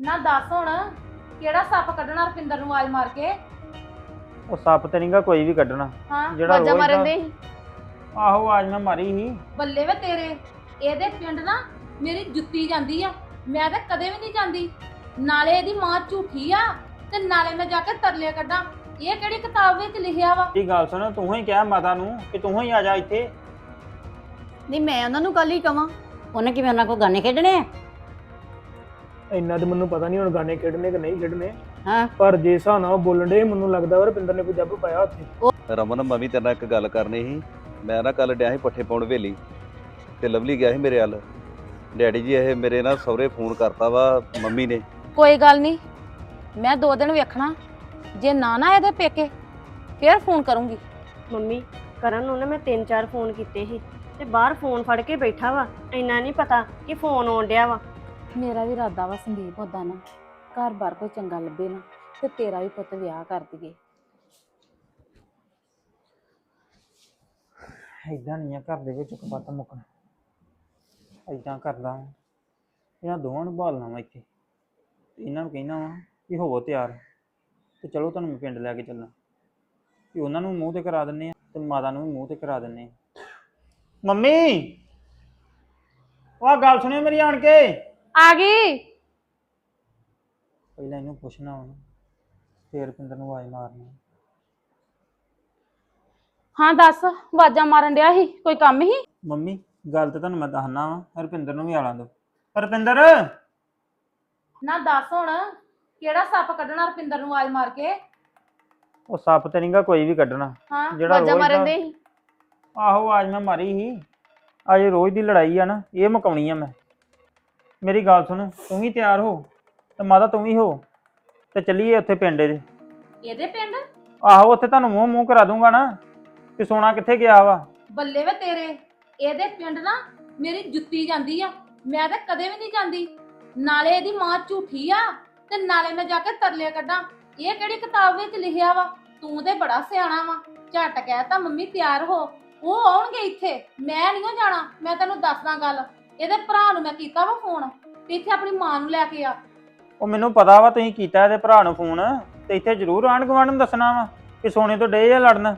ਨਾ ਦੱਸ ਹੁਣ ਕਿਹੜਾ ਸੱਪ ਕੱਢਣਾ ਰਪਿੰਦਰ ਨੂੰ ਆਵਾਜ਼ ਮਾਰ ਕੇ? ਉਹ ਸੱਪ ਤੇ ਨਹੀਂਗਾ ਕੋਈ ਵੀ ਕੱਢਣਾ। ਹਾਂ ਜਿਹੜਾ ਵਾਜਾ ਰੋਜ਼ ਮਾਰਨ ਦਾ ਦੇ ਆਹੋ ਅੱਜ ਮੈਂ ਮਾਰੀ ਸੀ। ਬੱਲੇ ਵੇ ਤੇਰੇ ਇਹਦੇ ਪਿੰਡ ਨਾ ਮੇਰੀ ਜੁੱਤੀ ਜਾਂਦੀ ਆ ਮੈਂ ਤਾਂ ਕਦੇ ਵੀ ਨਹੀਂ ਜਾਂਦੀ। ਨਾਲੇ ਇਹਦੀ ਮਾਂ ਝੂਠੀ ਆ ਤੇ ਨਾਲੇ ਮੈਂ ਜਾ ਕੇ ਤਰਲੇ ਕੱਢਾਂ। ਇਹ ਕਿਹੜੀ ਕਿਤਾਬ ਵਿੱਚ ਲਿਖਿਆ ਵਾ? ਇਹ ਗੱਲ ਸੁਣ ਤੂੰ ਹੀ ਕਿਹਾ ਮਾਤਾ ਨੂੰ ਕਿ ਤੂੰ ਹੀ ਆ ਜਾ ਇੱਥੇ। ਨਹੀਂ ਮੈਂ ਉਹਨਾਂ ਨੂੰ ਕੱਲ ਹੀ ਕਵਾਂ। ਉਹਨੇ ਕਿਵੇਂ ਉਹਨਾਂ ਕੋਲ ਗਾਣੇ ਖੇਡਣੇ ਆ? ਇੰਨਾ ਤੇ ਮੈਨੂੰ ਪਤਾ ਨਹੀਂ ਹੁਣ ਗਾਣੇ ਖੇਡਣੇ ਕਿ ਨਹੀਂ ਖੇਡਣੇ। ਹਾਂ। ਪਰ ਜੇ ਹਿਸਾਬ ਨਾਲ ਉਹ ਬੋਲਣ ਦੇ ਮੈਨੂੰ ਲੱਗਦਾ ਵਾ ਰੁਪਿੰਦਰ ਨੇ ਕੋਈ ਜੱਬ ਪਾਇਆ ਉੱਥੇ। ਰਮਨ ਮੈਂ ਵੀ ਤੇਰੇ ਨਾਲ ਇੱਕ ਗੱਲ ਕਰਨੀ ਸੀ। ਮੈਂ ਨਾ ਕੱਲ ਡਿਆ ਸੀ ਪੱਠੇ ਪਾਉਣ ਵੇਲੀ ਤੇ ਲਵਲੀ ਗਿਆ ਸੀ ਮੇਰੇ ਵੱਲ। ਡੈਡੀ ਜੀ ਇਹ ਮੇਰੇ ਨਾਲ ਸਹੁਰੇ ਫੋਨ ਕਰਤਾ ਵਾ ਮੰਮੀ ਨੇ। ਕੋਈ ਗੱਲ ਨਹੀਂ ਮੈਂ ਦੋ ਦਿਨ ਵੇਖਣਾ। ਜੇ ਨਾ ਨਾ ਇਹਦੇ ਪੇਕੇ ਫੇਰ ਫੋਨ ਕਰੂੰਗੀ। ਮੰਮੀ ਕਰਨ ਨੂੰ ਨਾ ਮੈਂ ਤਿੰਨ ਚਾਰ ਫੋਨ ਕੀਤੇ ਸੀ ਤੇ ਬਾਹਰ ਫੋਨ ਫੜ ਕੇ ਬੈਠਾ ਵਾ। ਇੰਨਾ ਨਹੀਂ ਪਤਾ ਕਿ ਫੋਨ ਆਉਣ ਡਿਆ ਵਾ। ਮੇਰਾ ਵੀ ਇਰਾਦਾ ਵਾ ਸੰਦੀਪ ਉਦਾਂ ਨਾ। ਘਰ ਬਾਰ ਕੋਈ ਚੰਗਾ ਲੱਭੇ ਨਾ ਤੇ ਤੇਰਾ ਵੀ ਪੁੱਤ ਵਿਆਹ ਕਰ ਦਈਏ। ਐਦਾਂ ਨਹੀਂ ਆ ਘਰ ਦੇ ਵਿੱਚ ਕਪੱਤ ਮੁੱਕਣਾ। ਐਦਾਂ ਕਰਦਾ ਵਾਂ। ਇਹਨਾਂ ਦੋਵਾਂ ਨੂੰ ਭਾਲਣਾ ਵਾ ਇੱਥੇ। ਤੇ ਇਹਨਾਂ ਨੂੰ ਕਹਿਣਾ ਵਾ ਕਿ ਹੋਵੋ ਤਿਆਰ। ਤੇ ਚਲੋ ਤੁਹਾਨੂੰ ਮੈਂ ਪਿੰਡ ਲੈ ਕੇ ਚੱਲਾਂ। ਕਿ ਉਹਨਾਂ ਨੂੰ ਮੂੰਹ ਤੇ ਕਰਾ ਦਿੰਨੇ ਆ ਤੇ ਮਾਤਾ ਨੂੰ ਵੀ ਮੂੰਹ ਤੇ ਕਰਾ ਦਿੰਨੇ ਆ। ਮੰਮੀ! ਉਹ ਆਹ ਗੱਲ ਸੁਣਿਓ ਮੇਰੀ ਆਣ ਕੇ। ਆ ਗਈ। ਪਹਿਲਾਂ ਇਹਨੂੰ ਪੁੱਛਣਾ ਵਾ ਨਾ, ਫੇਰ ਪਿੰਦਰ ਨੂੰ ਆਵਾਜ਼ ਮਾਰਨੀ। ਹਾਂ ਦੱਸ ਆਵਾਜ਼ਾਂ ਮਾਰਨ ਡਿਆ ਸੀ ਕੋਈ ਕੰਮ ਹੀ ਮੰਮੀ ਗੱਲ ਤੇ ਤੁਹਾਨੂੰ ਮੈਂ ਦੱਸਣਾ ਵਾ ਰੁਪਿੰਦਰ ਨੂੰ ਵੀ ਆਲਾਂ ਦੋ ਰੁਪਿੰਦਰ ਨਾ ਦੱਸ ਹੁਣ ਕਿਹੜਾ ਸੱਪ ਕੱਢਣਾ ਰਪਿੰਦਰ ਨੂੰ ਆਵਾਜ਼ ਮਾਰ ਕੇ? ਉਹ ਸੱਪ ਤੇ ਨਹੀਂਗਾ ਕੋਈ ਵੀ ਕੱਢਣਾ ਹਾਂ ਜਿਹੜਾ ਵਾਜਾ ਰੋਜ਼ ਮਾਰਨ ਦਾ ਦੇ ਆਹੋ ਅੱਜ ਮੈਂ ਮਾਰੀ ਸੀ। ਅੱਜ ਰੋਜ਼ ਦੀ ਲੜਾਈ ਆ ਨਾ ਇਹ ਮੁਕਾਉਣੀ ਆ ਮੈਂ। ਮੇਰੀ ਗੱਲ ਸੁਣ ਤੂੰ ਵੀ ਤਿਆਰ ਹੋ ਤੇ ਮਾਤਾ ਤੂੰ ਵੀ ਹੋ ਤੇ ਚੱਲੀਏ ਉੱਥੇ ਪਿੰਡ ਦੇ ਇਹਦੇ ਪਿੰਡ? ਆਹੋ ਉੱਥੇ ਤੁਹਾਨੂੰ ਮੂੰਹ ਮੂੰਹ ਕਰਾ ਦੂੰਗਾ ਨਾ ਕਿ ਸੋਨਾ ਕਿੱਥੇ ਗਿਆ ਵਾ। ਬੱਲੇ ਵੇ ਤੇਰੇ ਇਹਦੇ ਪਿੰਡ ਨਾ ਮੇਰੀ ਜੁੱਤੀ ਜਾਂਦੀ ਆ ਮੈਂ ਤਾਂ ਕਦੇ ਵੀ ਨਹੀਂ ਜਾਂਦੀ। ਨਾਲੇ ਇਹਦੀ ਮਾਂ ਝੂਠੀ ਆ ਤੇ ਨਾਲੇ ਮੈਂ ਜਾ ਕੇ ਤਰਲੇ ਕੱਢਾਂ। ਇਹ ਕਿਹੜੀ ਕਿਤਾਬ ਵਿੱਚ ਲਿਖਿਆ ਵਾ? ਤੂੰ ਤੇ ਬੜਾ ਸਿਆਣਾ ਵਾ। ਝਟ ਕਹਿਤਾ ਮੰਮੀ ਤਿਆਰ ਹੋ। ਉਹ ਆਉਣਗੇ ਇੱਥੇ ਮੈਂ ਨਹੀਂ ਜਾਣਾ ਮੈਂ ਤੈਨੂੰ ਦੱਸਦਾ ਗੱਲ। ਇਹਦੇ ਭਰਾ ਨੂੰ ਮੈਂ ਕੀਤਾ ਵਾ ਫੋਨ ਤੇ ਇੱਥੇ ਆਪਣੀ ਮਾਂ ਨੂੰ ਲੈ ਕੇ ਆ। ਉਹ ਮੈਨੂੰ ਪਤਾ ਵਾ ਤੁਸੀਂ ਕੀਤਾ ਇਹਦੇ ਭਰਾ ਨੂੰ ਫੋਨ ਤੇ ਇੱਥੇ ਜ਼ਰੂਰ ਆਂਢ ਗੁਆਂਢ ਨੂੰ ਦੱਸਣਾ ਵਾ ਕਿ ਸੋਨੇ ਤੋਂ ਡੇ ਆ ਲੜਨ।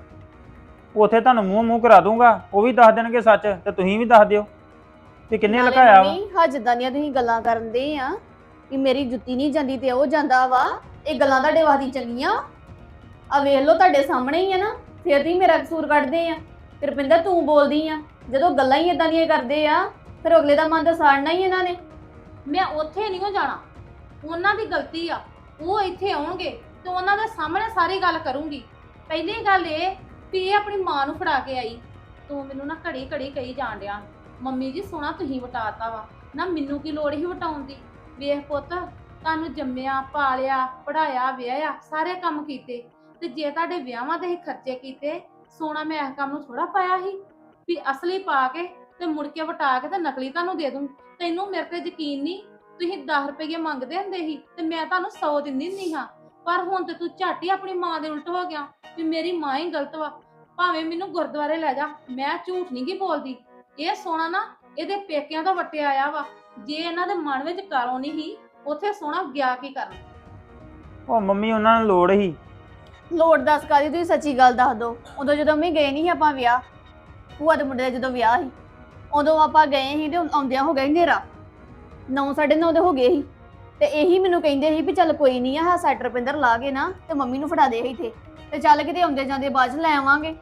ਉਥੇ ਤੁਹਾਨੂੰ ਮੂੰਹ ਮੂੰਹ ਕਰਾ ਦੂੰਗਾ ਉਹ ਵੀ ਦੱਸ ਦੇਣਗੇ ਸੱਚ ਤੇ ਤੁਸੀਂ ਵੀ ਦੱਸ ਦਿਓ ਕਿ ਕਿੰਨੇ ਨਾਲੇ ਲੁਕਾਇਆ ਵਾ। ਮੰਮੀ, ਹਾਂ ਜਿੱਦਾਂ ਦੀਆਂ ਤੁਸੀਂ ਗੱਲਾਂ ਕਰਨ ਦੇ ਆ ਕਿ ਮੇਰੀ ਜੁੱਤੀ ਨਹੀਂ ਜਾਂਦੀ ਤੇ ਉਹ ਜਾਂਦਾ ਵਾ। ਇਹ ਗੱਲਾਂ ਤੁਹਾਡੇ ਵਾਦੀ ਚੰਗੀਆਂ ਆ ਵੇਖ ਲਓ ਤੁਹਾਡੇ ਸਾਹਮਣੇ ਹੀ ਆ ਨਾ ਫਿਰ ਤੁਸੀਂ ਮੇਰਾ ਕਸੂਰ ਕੱਢਦੇ ਆ। ਫਿਰ ਰੁਪਿੰਦਰ ਤੂੰ ਬੋਲਦੀ ਆ ਜਦੋਂ ਗੱਲਾਂ ਹੀ ਇਦਾਂ ਦੀਆਂ ਕਰਦੇ ਆ ਫਿਰ ਅਗਲੇ ਦਾ ਮਨ ਤਾਂ ਸਾੜਨਾ ਹੀ ਇਹਨਾਂ ਨੇ। ਮੈਂ ਉੱਥੇ ਨਹੀਂ ਹੋ ਜਾਣਾ। ਉਹਨਾਂ ਦੀ ਗਲਤੀ ਆ। ਉਹ ਇੱਥੇ ਆਉਣਗੇ ਤੇ ਉਹਨਾਂ ਦੇ ਸਾਹਮਣੇ ਸਾਰੀ ਗੱਲ ਕਰੂੰਗੀ। ਪਹਿਲੀ ਗੱਲ ਇਹ, ਵੀ ਇਹ ਆਪਣੀ ਮਾਂ ਨੂੰ ਫੜਾ ਕੇ ਆਈ। ਤੂੰ ਮੈਨੂੰ ਨਾ ਘੜੀ ਘੜੀ ਕਹੀ ਜਾਣ ਡਿਆ। ਮੰਮੀ ਜੀ ਸੋਨਾ ਤੁਸੀਂ ਵਟਾਤਾ ਵਾ। ਨਾ ਮੈਨੂੰ ਕੀ ਲੋੜ ਹੀ ਵਟਾਉਣ ਦੀ? ਵੇਖ ਪੁੱਤ, ਤੁਹਾਨੂੰ ਜੰਮਿਆ, ਪਾਲਿਆ ਪੜਾਇਆ ਵਿਆਹਿਆ, ਸਾਰੇ ਕੰਮ ਕੀਤੇ। ਤੇ ਜੇ ਤੁਹਾਡੇ ਵਿਆਹਾਂ 'ਤੇ ਹੀ ਖਰਚੇ ਕੀਤੇ ਸੋਨਾ ਮੈਂ ਇਸ ਕੰਮ ਨੂੰ ਥੋੜਾ ਪਾਇਆ ਸੀ? ਵੀ ਅਸਲੀ ਪਾ ਕੇ ਤੇ ਮੁੜ ਕੇ ਵਟਾ ਕੇ ਤੇ ਨਕਲੀ ਤੁਹਾਨੂੰ ਦੇ ਦੂੰ। ਤੈਨੂੰ ਮੇਰੇ ਤੇ ਯਕੀਨ ਨਹੀਂ ਤੁਸੀਂ 10 ਰੁਪਏ ਮੰਗਦੇ ਹੁੰਦੇ ਸੀ ਤੇ ਮੈਂ ਤੁਹਾਨੂੰ 100 ਦਿੰਦੀ ਹੁੰਦੀ ਹਾਂ। ਪਰ ਹੁਣ ਤੇ ਤੂੰ ਝੱਟ ਹੀ ਆਪਣੀ ਮਾਂ ਦੇ ਉਲਟ ਹੋ ਗਿਆ ਵੀ ਮੇਰੀ ਮਾਂ ਹੀ ਗਲਤ ਵਾ। ਭਾਵੇਂ ਮੈਨੂੰ ਗੁਰਦੁਆਰੇ ਲੈ ਜਾ ਮੈਂ ਝੂਠ ਨਹੀਂ ਗੀ ਬੋਲਦੀ। ਇਹ ਸੋਨਾ ਨਾ ਇਹਦੇ ਪੇਕਿਆਂ ਦਾ ਵਟਿਆ ਆਇਆ ਵਾ। ਜੇ ਇਹਨਾਂ ਦੇ ਮਨ ਵਿੱਚ ਕਾਰੋ ਨਹੀਂ ਸੀ ਉੱਥੇ ਸੋਨਾ ਗਿਆ ਕੀ ਕਰਨ? ਉਹ ਮੰਮੀ ਉਹਨਾਂ ਨੂੰ ਲੋੜ ਹੀ ਲੋੜ ਦੱਸ ਕਾਦੀ ਤੁਸੀਂ ਸੱਚੀ ਗੱਲ ਦੱਸ ਦਿਓ। ਉਦੋਂ ਜਦੋਂ ਮੈਂ ਗਏ ਨਹੀਂ ਸੀ ਆਪਾਂ ਵਿਆਹ ਭੂਆ ਦੇ ਮੁੰਡੇ ਦਾ ਜਦੋਂ ਵਿਆਹ ਸੀ। ਉਦੋਂ ਆਪਾਂ ਗਏ ਸੀ ਤੇ ਆਉਂਦਿਆਂ ਹੋ ਗਿਆ ਹਨੇਰਾ। 9:30 ਦੇ ਹੋ ਗਏ ਸੀ। ਤੇ ਇਹੀ ਮੈਨੂੰ ਕਹਿੰਦੇ ਸੀ ਵੀ ਚੱਲ ਕੋਈ ਨਹੀਂ ਆ ਸੈਟ ਰੁਪਿੰਦਰ ਲਾ ਕੇ ਨਾ ਤੇ ਮੰਮੀ ਨੂੰ ਫੜਾ ਦੇ ਇੱਥੇ। ਤੇ ਚੱਲ ਕਿਤੇ ਆਉਂਦੇ ਜਾਂਦੇ ਬਾਅਦ ਚ ਲੈ ਆਵਾਂਗੇ।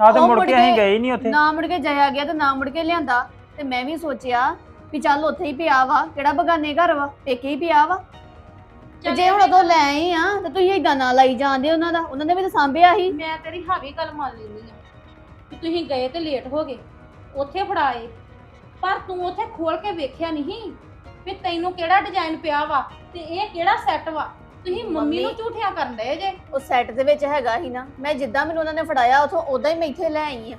ਆ ਤੇ ਉਹ ਮੁੜ ਕੇ ਅਸੀਂ ਗਏ ਨਹੀਂ ਉੱਥੇ। ਨਾ ਮੁੜ ਕੇ ਜਾਇਆ ਗਿਆ ਤੇ ਨਾ ਮੁੜ ਕੇ ਲਿਆਂਦਾ। ਤੇ ਮੈਂ ਵੀ ਸੋਚਿਆ ਵੀ ਚੱਲ ਉੱਥੇ ਹੀ ਪਿਆ ਵਾ ਕਿਹੜਾ ਬਗਾਨੇ ਘਰ ਵਾ ਪੇਕੇ ਹੀ ਪਿਆ ਵਾ। ਤੇ ਜੇ ਹੁਣ ਉਦੋਂ ਲੈ ਆਏ ਆ ਤੇ ਤੁਸੀਂ ਏਦਾਂ ਨਾ ਲਾਈ ਜਾਂਦੇ ਉਹਨਾਂ ਦਾ ਉਹਨਾਂ ਨੇ ਵੀ ਤਾਂ ਸਾਂਭਿਆ ਸੀ ਮੈਂ ਤੇਰੀ ਹਾਵੀ ਗੱਲ ਮੰਨ ਲੈਂਦੀ ਆ। ਕਿ ਤੁਸੀਂ ਗਏ ਤੇ ਲੇਟ ਹੋ ਗਏ। ਉੱਥੇ ਫੜਾਏ ਪਰ ਤੂੰ ਉੱਥੇ ਖੋਲ ਕੇ ਵੇਖਿਆ ਨਹੀਂ ਵੀ ਤੈਨੂੰ ਕਿਹੜਾ ਡਿਜ਼ਾਈਨ ਪਿਆ ਵਾ ਤੇ ਇਹ ਕਿਹੜਾ ਸੈੱਟ ਵਾ। ਤੁਸੀਂ ਮੰਮੀ ਮੰਮੀ- ਨੂੰ ਝੂਠਿਆਂ ਕਰਨ ਡਏ ਜੇ। ਉਹ ਸੈੱਟ ਦੇ ਵਿੱਚ ਹੈਗਾ ਹੀ ਨਾ। ਮੈਂ ਜਿੱਦਾਂ ਮੈਨੂੰ ਉਹਨਾਂ ਨੇ ਫੜਾਇਆ ਉਥੋਂ ਉਦਾਂ ਹੀ ਮੈਂ ਇੱਥੇ ਲੈ ਆਈ ਆ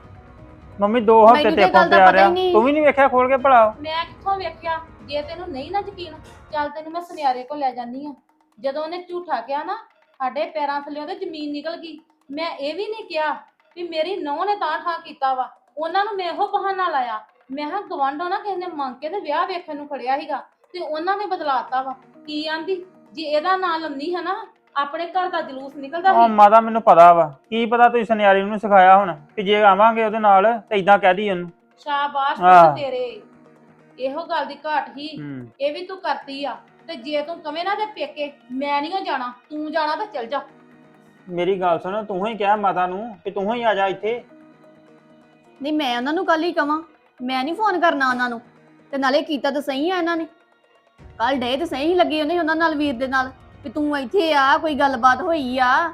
ਮੰਮੀ 2 ਹਫ਼ਤੇ ਮੈਨੂੰ ਤੇ ਤਾਂ ਆਪਾਂ ਗੱਲ ਦਾ ਪਿਆ ਪਤਾ ਹੀ ਰਿਹਾ ਨਹੀਂ। ਤੂੰ ਵੀ ਨਹੀਂ ਵੇਖਿਆ ਖੋਲ ਕੇ ਭਲਾ? ਮੈਂ ਕਿੱਥੋਂ ਵੇਖਿਆ? ਜੇ ਤੈਨੂੰ ਨਹੀਂ ਨਾ ਯਕੀਨ ਚੱਲ ਤੈਨੂੰ ਮੈਂ ਸੁਨਿਆਰੇ ਕੋਲ ਲੈ ਜਾਂਦੀ ਆ ਜਦੋਂ ਉਹਨੇ ਝੂਠਾ ਕਿਹਾ ਨਾ ਸਾਡੇ ਪੈਰਾਂ ਥੱਲੇ ਉਹਦੇ ਜ਼ਮੀਨ ਨਿਕਲ ਗਈ। ਮੈਂ ਇਹ ਵੀ ਨਹੀਂ ਕਿਹਾ ਵੀ ਮੇਰੀ ਨੌਂ ਨੇ ਤਾਂ ਠਾਂ ਕੀਤਾ ਵਾ। ਉਹਨਾਂ ਨੂੰ ਮੈਂ ਇਹੋ ਬਹਾਨਾ ਲਾਇਆ। ਮੈਂ ਹਾਂ ਗਵਾਂਢੋਂ ਨਾ ਕਿਸੇ ਨੇ ਮੰਗ ਕੇ ਤੇ ਵਿਆਹ ਵੇਖਣ ਨੂੰ ਖੜਿਆ ਸੀਗਾ ਤੇ ਉਹਨਾਂ ਨੇ ਬਦਲਾਤਾ ਵਾ। ਕੀ ਆਂਦੀ? ਜੇ ਇਹਦਾ ਨਾਂ ਲੰਨੀ ਹੈ ਨਾ ਆਪਣੇ ਘਰ ਦਾ ਜਲੂਸ ਨਿਕਲਦਾ ਉਹ ਸੀ। ਮਾਤਾ ਮੈਨੂੰ ਪਤਾ ਵਾ। ਕੀ ਪਤਾ ਤੁਸੀਂ ਸੁਨਿਆਰੀ ਨੂੰ ਸਿਖਾਇਆ ਹੁਣ ਕਿ ਜੇ ਆਵਾਂਗੇ ਉਹਦੇ ਨਾਲ ਤੇ ਇਦਾਂ ਕਹਿ ਦੀ ਉਹਨੂੰ। ਸ਼ਾਬਾਸ਼ ਆਹ। ਤੇਰੇ। ਇਹੋ ਗੱਲ ਦੀ ਘਾਟ ਹੀ ਹੂੰ। ਇਹ ਵੀ ਤੂੰ ਕਰਤੀ ਆ। ਤੇ ਜੇ ਤੂੰ ਕਵੇਂ ਨਾ ਤੇ ਪੇਕੇ ਮੈਂ ਨਹੀਂ ਜਾਣਾ। ਤੂੰ ਜਾਣਾ ਤਾਂ ਚੱਲ ਜਾ। ਮੇਰੀ ਗੱਲ ਸੁਣ ਤੂੰ ਹੀ ਕਿਹਾ ਮਾਤਾ ਨੂੰ ਕਿ ਤੂੰ ਹੀ ਆ ਜਾ ਇੱਥੇ। ਨਹੀਂ ਮੈਂ ਉਹਨਾਂ ਨੂੰ ਕੱਲ ਹੀ ਕਵਾਂ। ਮੈਂ ਨਹੀਂ ਫੋਨ ਕਰਨਾ ਉਹਨਾਂ ਨੂੰ। ਤੇ ਨਾਲੇ ਕੀਤਾ ਤਾਂ ਸਹੀ ਆ ਇਹਨਾਂ ਨੇ। ਕੱਲ ਡੇ ਤੇ ਸਹੀ ਹੀ ਲੱਗੀ ਉਹਨੇ ਉਹਨਾਂ ਨਾਲ ਵੀਰ ਦੇ ਨਾਲ ਵੀ ਤੂੰ ਇੱਥੇ ਆ ਕੋਈ ਗੱਲਬਾਤ ਹੋਈ ਆ।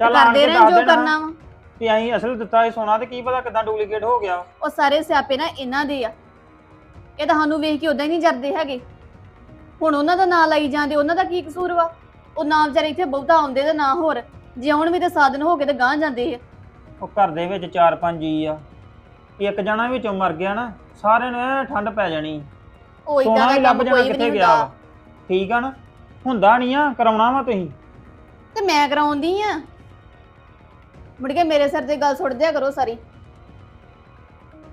ਚੱਲ ਆਣ ਕਰਦੇ ਕੇ ਦੱਸ ਜੋ ਦੇਣਾ। ਕਰਨਾ ਵਾ। ਵੀ ਅਸੀਂ ਅਸਲ ਦਿੱਤਾ ਇਹ ਸੋਨਾ ਤੇ ਕੀ ਪਤਾ ਕਿਦਾਂ ਡੁਪਲੀਕੇਟ ਹੋ ਗਿਆ ਉਹ ਸਾਰੇ ਸਿਆਪੇ ਨਾ ਇਹਨਾਂ ਦੇ ਆ। ਇਹ ਤਾਂ ਸਾਨੂੰ ਵੇਖ ਕੇ ਉਦਾਂ ਹੀ ਨਹੀਂ ਜਰਦੇ ਹੈਗੇ। ਹੁਣ ਉਹਨਾਂ ਦਾ ਨਾਂ ਲਾਈ ਜਾਂਦੇ ਉਹਨਾਂ ਦਾ ਕੀ ਕਸੂਰ ਵਾ? ਉਹ ਨਾਂ ਵਿਚਾਰੇ ਇੱਥੇ ਬਹੁਤਾ ਆਉਂਦੇ ਤੇ ਨਾ ਹੋਰ। ਜੇ ਆਉਣ ਵੀ ਤੇ ਸਾਧਨ ਹੋ ਕੇ ਤੇ ਗਾਂ ਜਾਂਦੇ ਆ। ਉਹ ਘਰ ਦੇ ਵਿੱਚ ਚਾਰ ਪੰਜ ਜੀ ਆ। ਇੱਕ ਜਣਾ ਵਿੱਚੋਂ ਮਰ ਗਿਆ ਨਾ ਸਾਰਿਆਂ ਨੂੰ ਐਂ ਠੰਡ ਪੈ ਜਾਣੀ। ਉਹ ਇਦਾਂ ਸੋਨਾ ਦਾ ਲੱਭ ਕੰਮ ਜਾਣਾ ਕੋਈ ਵੀ ਕਿੱਥੇ ਨਹੀਂ ਗਿਆ ਹੁੰਦਾ। ਠੀਕ ਆ ਨਾ? ਹੁੰਦਾ ਨਹੀਂ ਆ ਕਰਾਉਣਾ ਵਾ ਤੁਸੀਂ। ਤੇ ਮੈਂ ਕਰਾਉਂਦੀ ਆ। ਮੁੜ ਕੇ ਮੇਰੇ ਸਿਰ ਤੇ ਗੱਲ ਸੁੱਟ ਦਿਆ ਕਰੋ ਸਾਰੀ।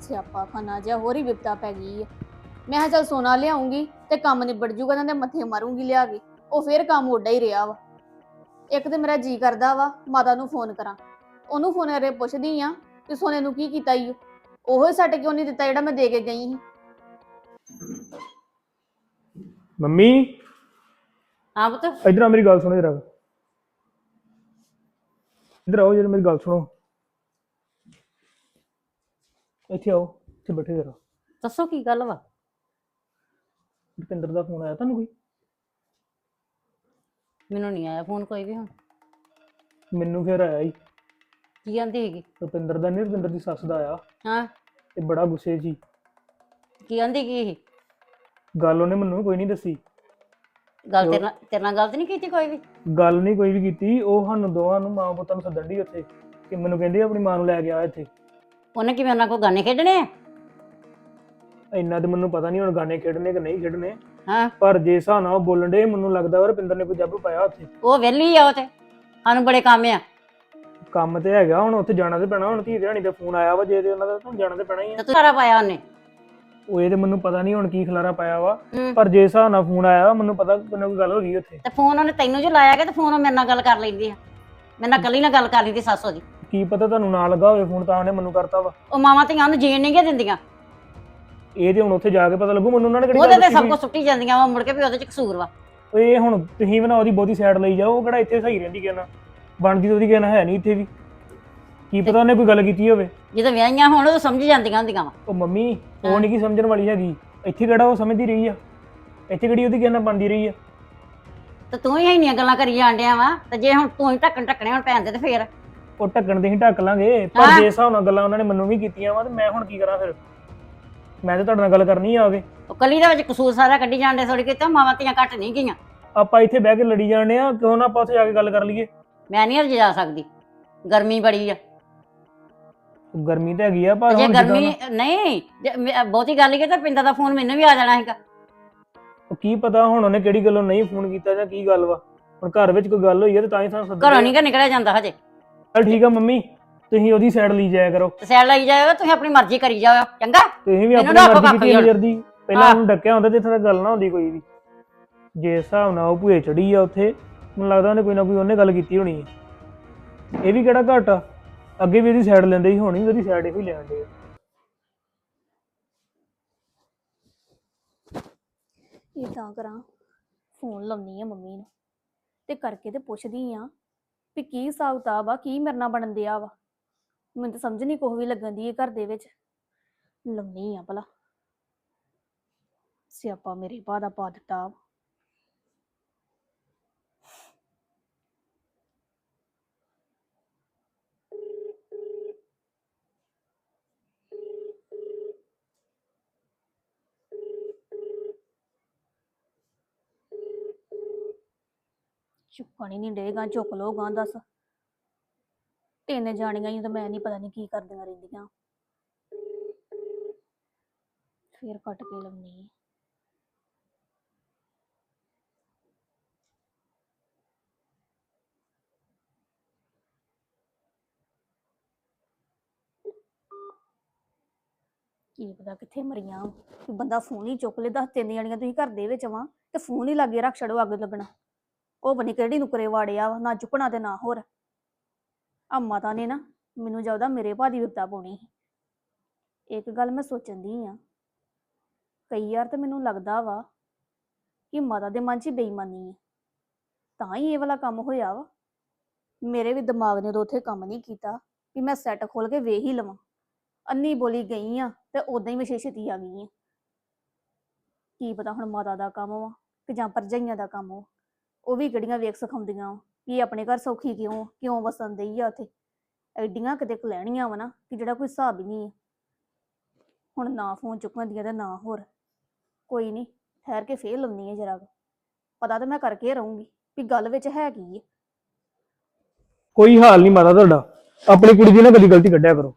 ਸਿਆਪਾ ਖਾਨਾ ਜਿਹਾ ਹੋਰ ਹੀ ਵਿਪਤਾ ਪੈ ਗਈ ਆ। ਮੈਂ ਕਿਹਾ ਚੱਲ ਸੋਨਾ ਲਿਆਉਂਗੀ ਤੇ ਕੰਮ ਨਿਬੜ ਜੂਗਾ ਇਹਨਾਂ ਦੇ ਮੱਥੇ ਮਾਰੂੰਗੀ ਲਿਆ ਕੇ। ਉਹ ਫੇਰ ਕੰਮ ਉੱਡਾ ਹੀ ਰਿਹਾ ਵਾ। ਇੱਕ ਤੇ ਮੇਰਾ ਜੀ ਕਰਦਾ ਵਾ ਮਾਤਾ ਨੂੰ ਫੋਨ ਕਰਾਂ। ਉਹਨੂੰ ਫੋਨ ਕਰੇ ਪੁੱਛਦੀ ਆ ਕਿ ਸੋਨੇ ਨੂੰ ਕੀ ਕੀਤਾ ਈ ਓ। ਉਹੋ ਸੱਟ ਕਿਉਂ ਨਹੀਂ ਦਿੱਤਾ ਜਿਹੜਾ ਮੈਂ ਦੇ ਕੇ ਗਈ ਸੀ? ਮੰਮੀ? ਹਾਂ ਪੁੱਤ। ਇਧਰ ਆ ਮੇਰੀ ਗੱਲ ਸੁਣੋ ਜਰਾ। ਇਧਰ ਆਓ ਜਰਾ ਮੇਰੀ ਗੱਲ ਸੁਣੋ। ਇੱਥੇ ਆਓ ਇੱਥੇ ਬੈਠੇ ਜਰਾ। ਦੱਸੋ ਕੀ ਗੱਲ ਵਾ? ਰੁਪਿੰਦਰ ਦਾ ਫੋਨ ਆਇਆ ਤੁਹਾਨੂੰ ਕੋਈ? ਮੈਨੂੰ ਨਹੀਂ ਆਇਆ ਫੋਨ ਕੋਈ ਵੀ ਹੁਣ। ਮੈਨੂੰ ਫਿਰ ਆਇਆ ਹੀ ਕੀ ਆਂਦੀ ਹੈਗੀ? ਰੁਪਿੰਦਰ ਦਾ ਨਹੀਂ ਰੁਪਿੰਦਰ ਦੀ ਸੱਸ ਦਾ ਆਇਆ ਹਾਂ। ਤੇ ਬੜਾ ਗੁੱਸੇ ਸੀ ਕੀ ਆਂਦੀ ਕੀ ਇਹ? ਗੱਲ ਉਹਨੇ ਮੈਨੂੰ ਕੋਈ ਨਹੀਂ ਦੱਸੀ। ਗੱਲ ਤੇਰੇ ਨਾਲ ਤੇਰੇ ਨਾਲ ਗਲਤ ਨਹੀਂ ਕੀਤੀ ਕੋਈ ਵੀ? ਗੱਲ ਨਹੀਂ ਕੋਈ ਵੀ ਕੀਤੀ। ਉਹ ਸਾਨੂੰ ਦੋਵਾਂ ਨੂੰ ਮਾਂ ਪੁੱਤਾਂ ਨੂੰ ਸੱਦਣ ਦੀ ਉੱਥੇ। ਕਿ ਮੈਨੂੰ ਕਹਿੰਦੀ ਆਪਣੀ ਮਾਂ ਨੂੰ ਲੈ ਕੇ ਆ ਇੱਥੇ। ਉਹਨੇ ਕਿਵੇਂ ਉਹਨਾਂ ਕੋਲ ਗਾਣੇ ਖੇਡਣੇ ਆ? ਇੰਨਾ ਤੇ ਮੈਨੂੰ ਪਤਾ ਨਹੀਂ ਹੁਣ ਗਾਣੇ ਖੇਡਣੇ ਕਿ ਨਹੀਂ ਖੇਡਣੇ। ਹਾਂ। ਪਰ ਜੇ ਹਿਸਾਬ ਨਾਲ ਉਹ ਬੋਲਣ ਦੇ ਮੈਨੂੰ ਲੱਗਦਾ ਵਾ ਰੁਪਿੰਦਰ ਨੇ ਕੋਈ ਜੱਬ ਪਾਇਆ ਉੱਥੇ। ਉਹ ਵਿਹਲੀ ਆ ਉਹ ਤੇ। ਸਾਨੂੰ ਬੜੇ ਕੰਮ ਆ। ਕੰਮ ਤੇ ਹੈਗਾ ਹੁਣ ਉੱਥੇ ਜਾਣਾ ਤੇ ਪੈਣਾ ਹੁਣ ਧੀ ਧਿਆਣੀ ਦਾ ਫੋਨ ਆਇਆ ਵਾ ਜੇ ਤੇ ਉਹਨਾਂ ਦਾ ਤਾਂ ਜਾਣਾ ਤੇ ਪੈਣਾ ਹੀ ਆ। ਤੇ ਤੂੰ ਸਾਰਾ ਪਾਇਆ ਉਹਨੇ? ਉਹ ਇਹ ਤੇ ਮੈਨੂੰ ਪਤਾ ਨਹੀਂ ਹੁਣ ਕੀ ਖਲਾਰਾ ਪਾਇਆ ਵਾ ਹੂੰ। ਪਰ ਜੇ ਹਿਸਾਬ ਨਾਲ ਫੋਨ ਆਇਆ ਵਾ, ਮੈਨੂੰ ਪਤਾ ਕੋਈ ਨਾ ਕੋਈ ਗੱਲ ਹੋ ਗਈ ਉੱਥੇ। ਤੇ ਫੋਨ ਉਹਨੇ ਤੈਨੂੰ ਜੋ ਲਾਇਆ ਗਿਆ ਤੇ ਫੋਨ ਉਹ ਮੇਰੇ ਨਾਲ ਗੱਲ ਕਰ ਲੈਂਦੀ ਆ? ਮੇਰੇ ਨਾਲ ਕੱਲੀ ਨਾਲ ਗੱਲ ਕਰ ਲੈਂਦੀ ਸੱਸ ਉਹਦੀ। ਕੀ ਪਤਾ ਤੁਹਾਨੂੰ ਨਾ ਲੱਗਾ ਹੋਵੇ ਫੋਨ ਤਾਂ ਉਹਨੇ ਮੈਨੂੰ ਕਰਤਾ ਵਾ। ਉਹ ਮਾਵਾਂ ਧੀਆਂ ਨੂੰ ਜੀਣ ਨਹੀਂ ਗੇ ਦਿੰਦੀਆਂ। ਇਹ ਤੇ ਹੁਣ ਉੱਥੇ ਜਾ ਕੇ ਪਤਾ ਲੱਗੂ ਮੈਨੂੰ ਉਹਨਾਂ ਨੇ ਕਿਹੜੀ ਉਹਦੇ ਗੱਲ ਤੇ ਸਭ ਸੀ। ਕੁਝ ਸੁੱਟੀ ਜਾਂਦੀਆਂ ਵਾ ਮੁੜ ਕੇ ਵੀ ਉਹਦੇ ਚ ਕਸੂਰ ਵਾ। ਇਹ ਹੁਣ ਤੁਸੀਂ ਵੀ ਨਾ ਉਹਦੀ ਬਹੁਤੀ ਸਾਈਡ ਲਈ ਜਾਓ ਉਹ ਕਿਹੜਾ ਇੱਥੇ ਸਹੀ ਰਹਿੰਦੀ ਕਿਹਨਾ ਬਣਦੀ ਤਾਂ ਉਹਦੀ ਕਿਹਨਾ ਹੈ ਨਹੀਂ ਇੱਥੇ ਵੀ। ਕੀ ਪਤਾ ਉਹਨੇ ਕੋਈ ਗੱਲ ਕੀਤੀ ਹੋਵੇ। ਜਦੋਂ ਵਿਆਹੀਆਂ ਹੋਣ ਉਹ ਸਮਝ ਜਾਂਦੀਆਂ ਹੁੰਦੀਆਂ ਵਾ। ਉਹ ਮੰਮੀ। ਉਹ ਨਹੀਂ ਕੀ ਸਮਝਣ ਵਾਲੀ ਹੈਗੀ। ਇੱਥੇ ਕਿਹੜਾ ਉਹ ਸਮਝਦੀ ਰਹੀ ਆ। ਇੱਥੇ ਕਿਹੜੀ ਉਹਦੀ ਕਿਹਨਾ ਬਣਦੀ ਰਹੀ ਆ। ਤੇ ਤੂੰ ਹੀ ਇੰਨੀਆਂ ਗੱਲਾਂ ਕਰੀ ਜਾਂਦਿਆ ਵਾ। ਤੇ ਜੇ ਹੁਣ ਤੂੰ ਹੀ ਢੱਕਣ ਢੱਕਣੇ ਹੁਣ ਪੈਣ ਦੇ ਤੇ ਫੇਰ। ਉਹ ਢੱਕਣ ਦੇ ਹੀ ਢੱਕ ਲਾਂਗੇ। ਪਰ ਹਾਂ। ਜੇ ਹਿਸਾਬ ਨਾਲ ਗੱਲਾਂ ਉਹਨਾਂ ਨੇ ਮੈਨੂੰ ਵੀ ਕੀਤੀਆਂ ਵਾ ਤੇ ਮੈਂ ਹੁਣ ਕੀ ਕਰਾਂ ਫਿਰ? ਮੈਂ ਤੇ ਤੁਹਾਡੇ ਨਾਲ ਗੱਲ ਕਰਨੀ ਆ ਆਗੇ ਉਹ ਕੱਲੀ ਦੇ ਵਿੱਚ ਕਸੂਰ ਸਾਰਾ ਕੱਢੀ ਜਾਂਦੇ ਥੋੜੀ ਕਿਤੇ ਮਾਵਾਂ ਧੀਆਂ ਘੱਟ ਨਹੀਂ ਗਈਆਂ। ਆਪਾਂ ਇੱਥੇ ਬਹਿ ਕੇ ਲੜੀ ਜਾਂਦੇ ਆ। ਕਿਉਂ ਨਾ ਆਪਾਂ ਉੱਥੇ ਜਾ ਕੇ ਗੱਲ ਕਰ ਲਈਏ। ਮੈਂ ਨਹੀਂ ਰਜਾ ਸਕਦੀ। ਗਰਮੀ ਬੜੀ ਆ। ਗਰਮੀ ਤਾਂ ਹੈਗੀ ਆ ਪਰ ਜੇ ਹੁਣ ਜਿੱਦਾਂ ਗਰਮੀ ਨਹੀਂ ਜੇ ਮੈਂ- ਬਹੁਤੀ ਗੱਲ ਕੀ ਤਾਂ ਪਿੰਦਾ ਦਾ ਫੋਨ ਮੈਨੂੰ ਵੀ ਆ ਜਾਣਾ ਸੀਗਾ। ਉਹ ਕੀ ਪਤਾ ਹੁਣ ਉਹਨੇ ਕਿਹੜੀ ਗੱਲੋਂ ਨਹੀਂ ਫੋਨ ਕੀਤਾ ਜਾਂ ਕੀ ਗੱਲ ਵਾ। ਹੁਣ ਘਰ ਵਿੱਚ ਕੋਈ ਗੱਲ ਹੋਈ ਹੈ ਤੇ ਤਾਂ ਹੀ ਸਾਨੂੰ ਸੱਦਿਆ। ਘਰੋਂ ਨਹੀਂ ਕਿ ਨਿਕਲਿਆ ਜਾਂਦਾ ਹਜੇ। ਚੱਲ ਠੀਕ ਆ ਮੰਮੀ ਤੁਸੀਂ ਉਹਦੀ ਸਾਈਡ ਲਈ ਜਾਇਆ ਕਰੋ। ਸੈਡ ਲਈ ਜਾਇਓ ਤੁਸੀਂ ਆਪਣੀ ਮਰਜ਼ੀ ਕਰੀ ਜਾਓ ਚੰਗਾ? ਤੁਸੀਂ ਵੀ ਮੈਨੂੰ ਆਪਣੀ ਨਾ ਮਰਜ਼ੀ ਕੀਤੀ ਕੱਖ ਨਜ਼ਰ ਦੀ। ਪਹਿਲਾਂ ਹਾਂ। ਉਹਨੂੰ ਡੱਕਿਆ ਹੁੰਦਾ ਤੇ ਇੱਥੇ ਤਾਂ ਗੱਲ ਨਾ ਹੁੰਦੀ ਕੋਈ ਵੀ। ਜੇ ਹਿਸਾਬ ਨਾਲ ਉਹ ਭੂਏ ਚੜੀ ਆ ਉੱਥੇ ਮੈਨੂੰ ਲੱਗਦਾ ਉਹਨੇ ਕੋਈ ਨਾ ਕੋਈ ਉਹਨੇ ਗੱਲ ਕੀਤੀ ਹੋਣੀ ਹੈ। ਇਹ ਵੀ ਕਿਹੜਾ ਘੱਟ? ਆ ਅੱਗੇ ਵੀ ਇਹਦੀ ਸਾਈਡ ਲੈਂਦੇ ਸੀ ਹੋਣੀ, ਉਹਦੀ ਸਾਈਡ ਇਹੋ ਹੀ ਲੈਣ ਦੇ ਇਦਾਂ ਕਰਾਂ ਫੋਨ ਲਾਉਣੀ ਆ ਮੰਮੀ ਨੂੰ, ਤੇ ਕਰਕੇ ਤੇ ਪੁੱਛਦੀ ਆ ਵੀ ਕੀ ਹਿਸਾਬ ਕਿਤਾਬ ਆ, ਕੀ ਮੇਰੇ ਨਾਲ ਬਣਨ ਦਿਆ ਵਾ। ਮੈਨੂੰ ਤਾਂ ਸਮਝ ਨਹੀਂ ਕੁਛ ਵੀ ਲੱਗਣ ਦੀ ਇਹ ਘਰ ਦੇ ਵਿੱਚ। ਲਾਉਣੀ ਆ ਭਲਾ। ਸਿਆਪਾ ਮੇਰੇ ਭਾ ਦਾ ਪਾ ਦਿੱਤਾ। ਚੁੱਕਣ ਹੀ ਨਹੀਂ ਡੇਗਾ ਚੁੱਕ ਲੋ ਗਾਂ ਦੱਸ। ਤਿੰਨ ਜਾਣੀਆਂ ਹੀ ਤਾਂ ਮੈਂ ਨਹੀਂ ਪਤਾ ਨਹੀਂ ਕੀ ਕਰਦੀਆਂ ਰਹਿੰਦੀਆਂ। ਫੇਰ ਕੱਟ ਕੇ ਲੰਮੀ ਕੀ ਪਤਾ ਕਿੱਥੇ ਮਰੀਆਂ। ਬੰਦਾ ਫੋਨ ਹੀ ਚੁੱਕ ਲੈ ਦੱਸ ਤਿੰਨ ਜਣੀਆਂ ਤੁਸੀਂ ਘਰ ਦੇ ਵਿੱਚ ਵਾਂ, ਤੇ ਫੋਨ ਹੀ ਲਾਗੇ ਰੱਖ ਛੜੋ ਅੱਗ ਲੱਗਣਾ। ਉਹ ਬਣੀ ਕਿਹੜੀ ਨੁਕਰੇ ਵਾੜਿਆ ਵਾ, ਨਾ ਚੁੱਕਣਾ ਤੇ ਨਾ ਹੋਰ। ਆ ਮਾਤਾ ਨੇ ਨਾ ਮੈਨੂੰ ਜਾਉਦਾ ਮੇਰੇ ਭਾਅ ਦੀ ਵਿਪਤਾ ਪਾਉਣੀ ਸੀ। ਇੱਕ ਗੱਲ ਮੈਂ ਸੋਚਣ ਦੀ ਆ, ਕਈ ਵਾਰ ਤਾਂ ਮੈਨੂੰ ਲੱਗਦਾ ਵਾ ਕਿ ਮਾਤਾ ਦੇ ਮਨ 'ਚ ਹੀ ਬੇਈਮਾਨੀ ਹੈ ਤਾਂ ਹੀ ਇਹ ਵਾਲਾ ਕੰਮ ਹੋਇਆ ਵਾ। ਮੇਰੇ ਵੀ ਦਿਮਾਗ ਨੇ ਉਦੋਂ ਉੱਥੇ ਕੰਮ ਨਹੀਂ ਕੀਤਾ ਵੀ ਮੈਂ ਸੈੱਟ ਖੋਲ ਕੇ ਵੇਖ ਹੀ ਲਵਾਂ। ਅੰਨੀ ਬੋਲੀ ਗਈ ਆ ਤੇ ਉਦਾਂ ਹੀ ਮੈਂ ਛੇ ਛੇਤੀ ਆ ਗਈ ਆ। ਕੀ ਪਤਾ ਹੁਣ ਮਾਤਾ ਦਾ ਕੰਮ ਵਾ ਕਿ ਜਾਂ ਪਰਜਾਈਆਂ ਦਾ ਕੰਮ ਵਾ। ਉਹ ਵੀ ਕਿਹੜੀਆਂ ਵੇਖ ਸਿਖਾਉਂਦੀਆਂ ਵਾ ਆਪਣੇ ਘਰ ਸੌਖੀ ਕਿਉਂ ਕਿਉਂ ਵਸਣ ਦਈ ਆ ਉੱਥੇ? ਐਡੀਆਂ ਕਿਤੇ ਕਲੈਣੀਆਂ ਵਾ ਨਾ ਕਿ ਜਿਹੜਾ ਕੋਈ ਹਿਸਾਬ ਹੀ ਨਹੀਂ ਹੈ ਹੁਣ ਨਾ ਫੋਨ ਚੁੱਕਣ ਦੀਆਂ ਤੇ ਨਾ ਹੋਰ। ਕੋਈ ਨਹੀਂ ਠਹਿਰ ਕੇ ਫੇਰ ਲੰਨੀ ਹੈ ਜਰਾ ਪਤਾ ਤਾਂ ਮੈਂ ਕਰਕੇ ਰਹੂੰਗੀ ਵੀ ਗੱਲ ਵਿੱਚ ਹੈ ਕੀ ਹੈ ਕੋਈ ਹਾਲ ਨਹੀਂ ਮਾਤਾ ਤੁਹਾਡਾ। ਆਪਣੀ ਕੁੜੀ ਦੀ ਨਾ ਕਦੀ ਗਲਤੀ ਕੱਢਿਆ ਕਰੋ।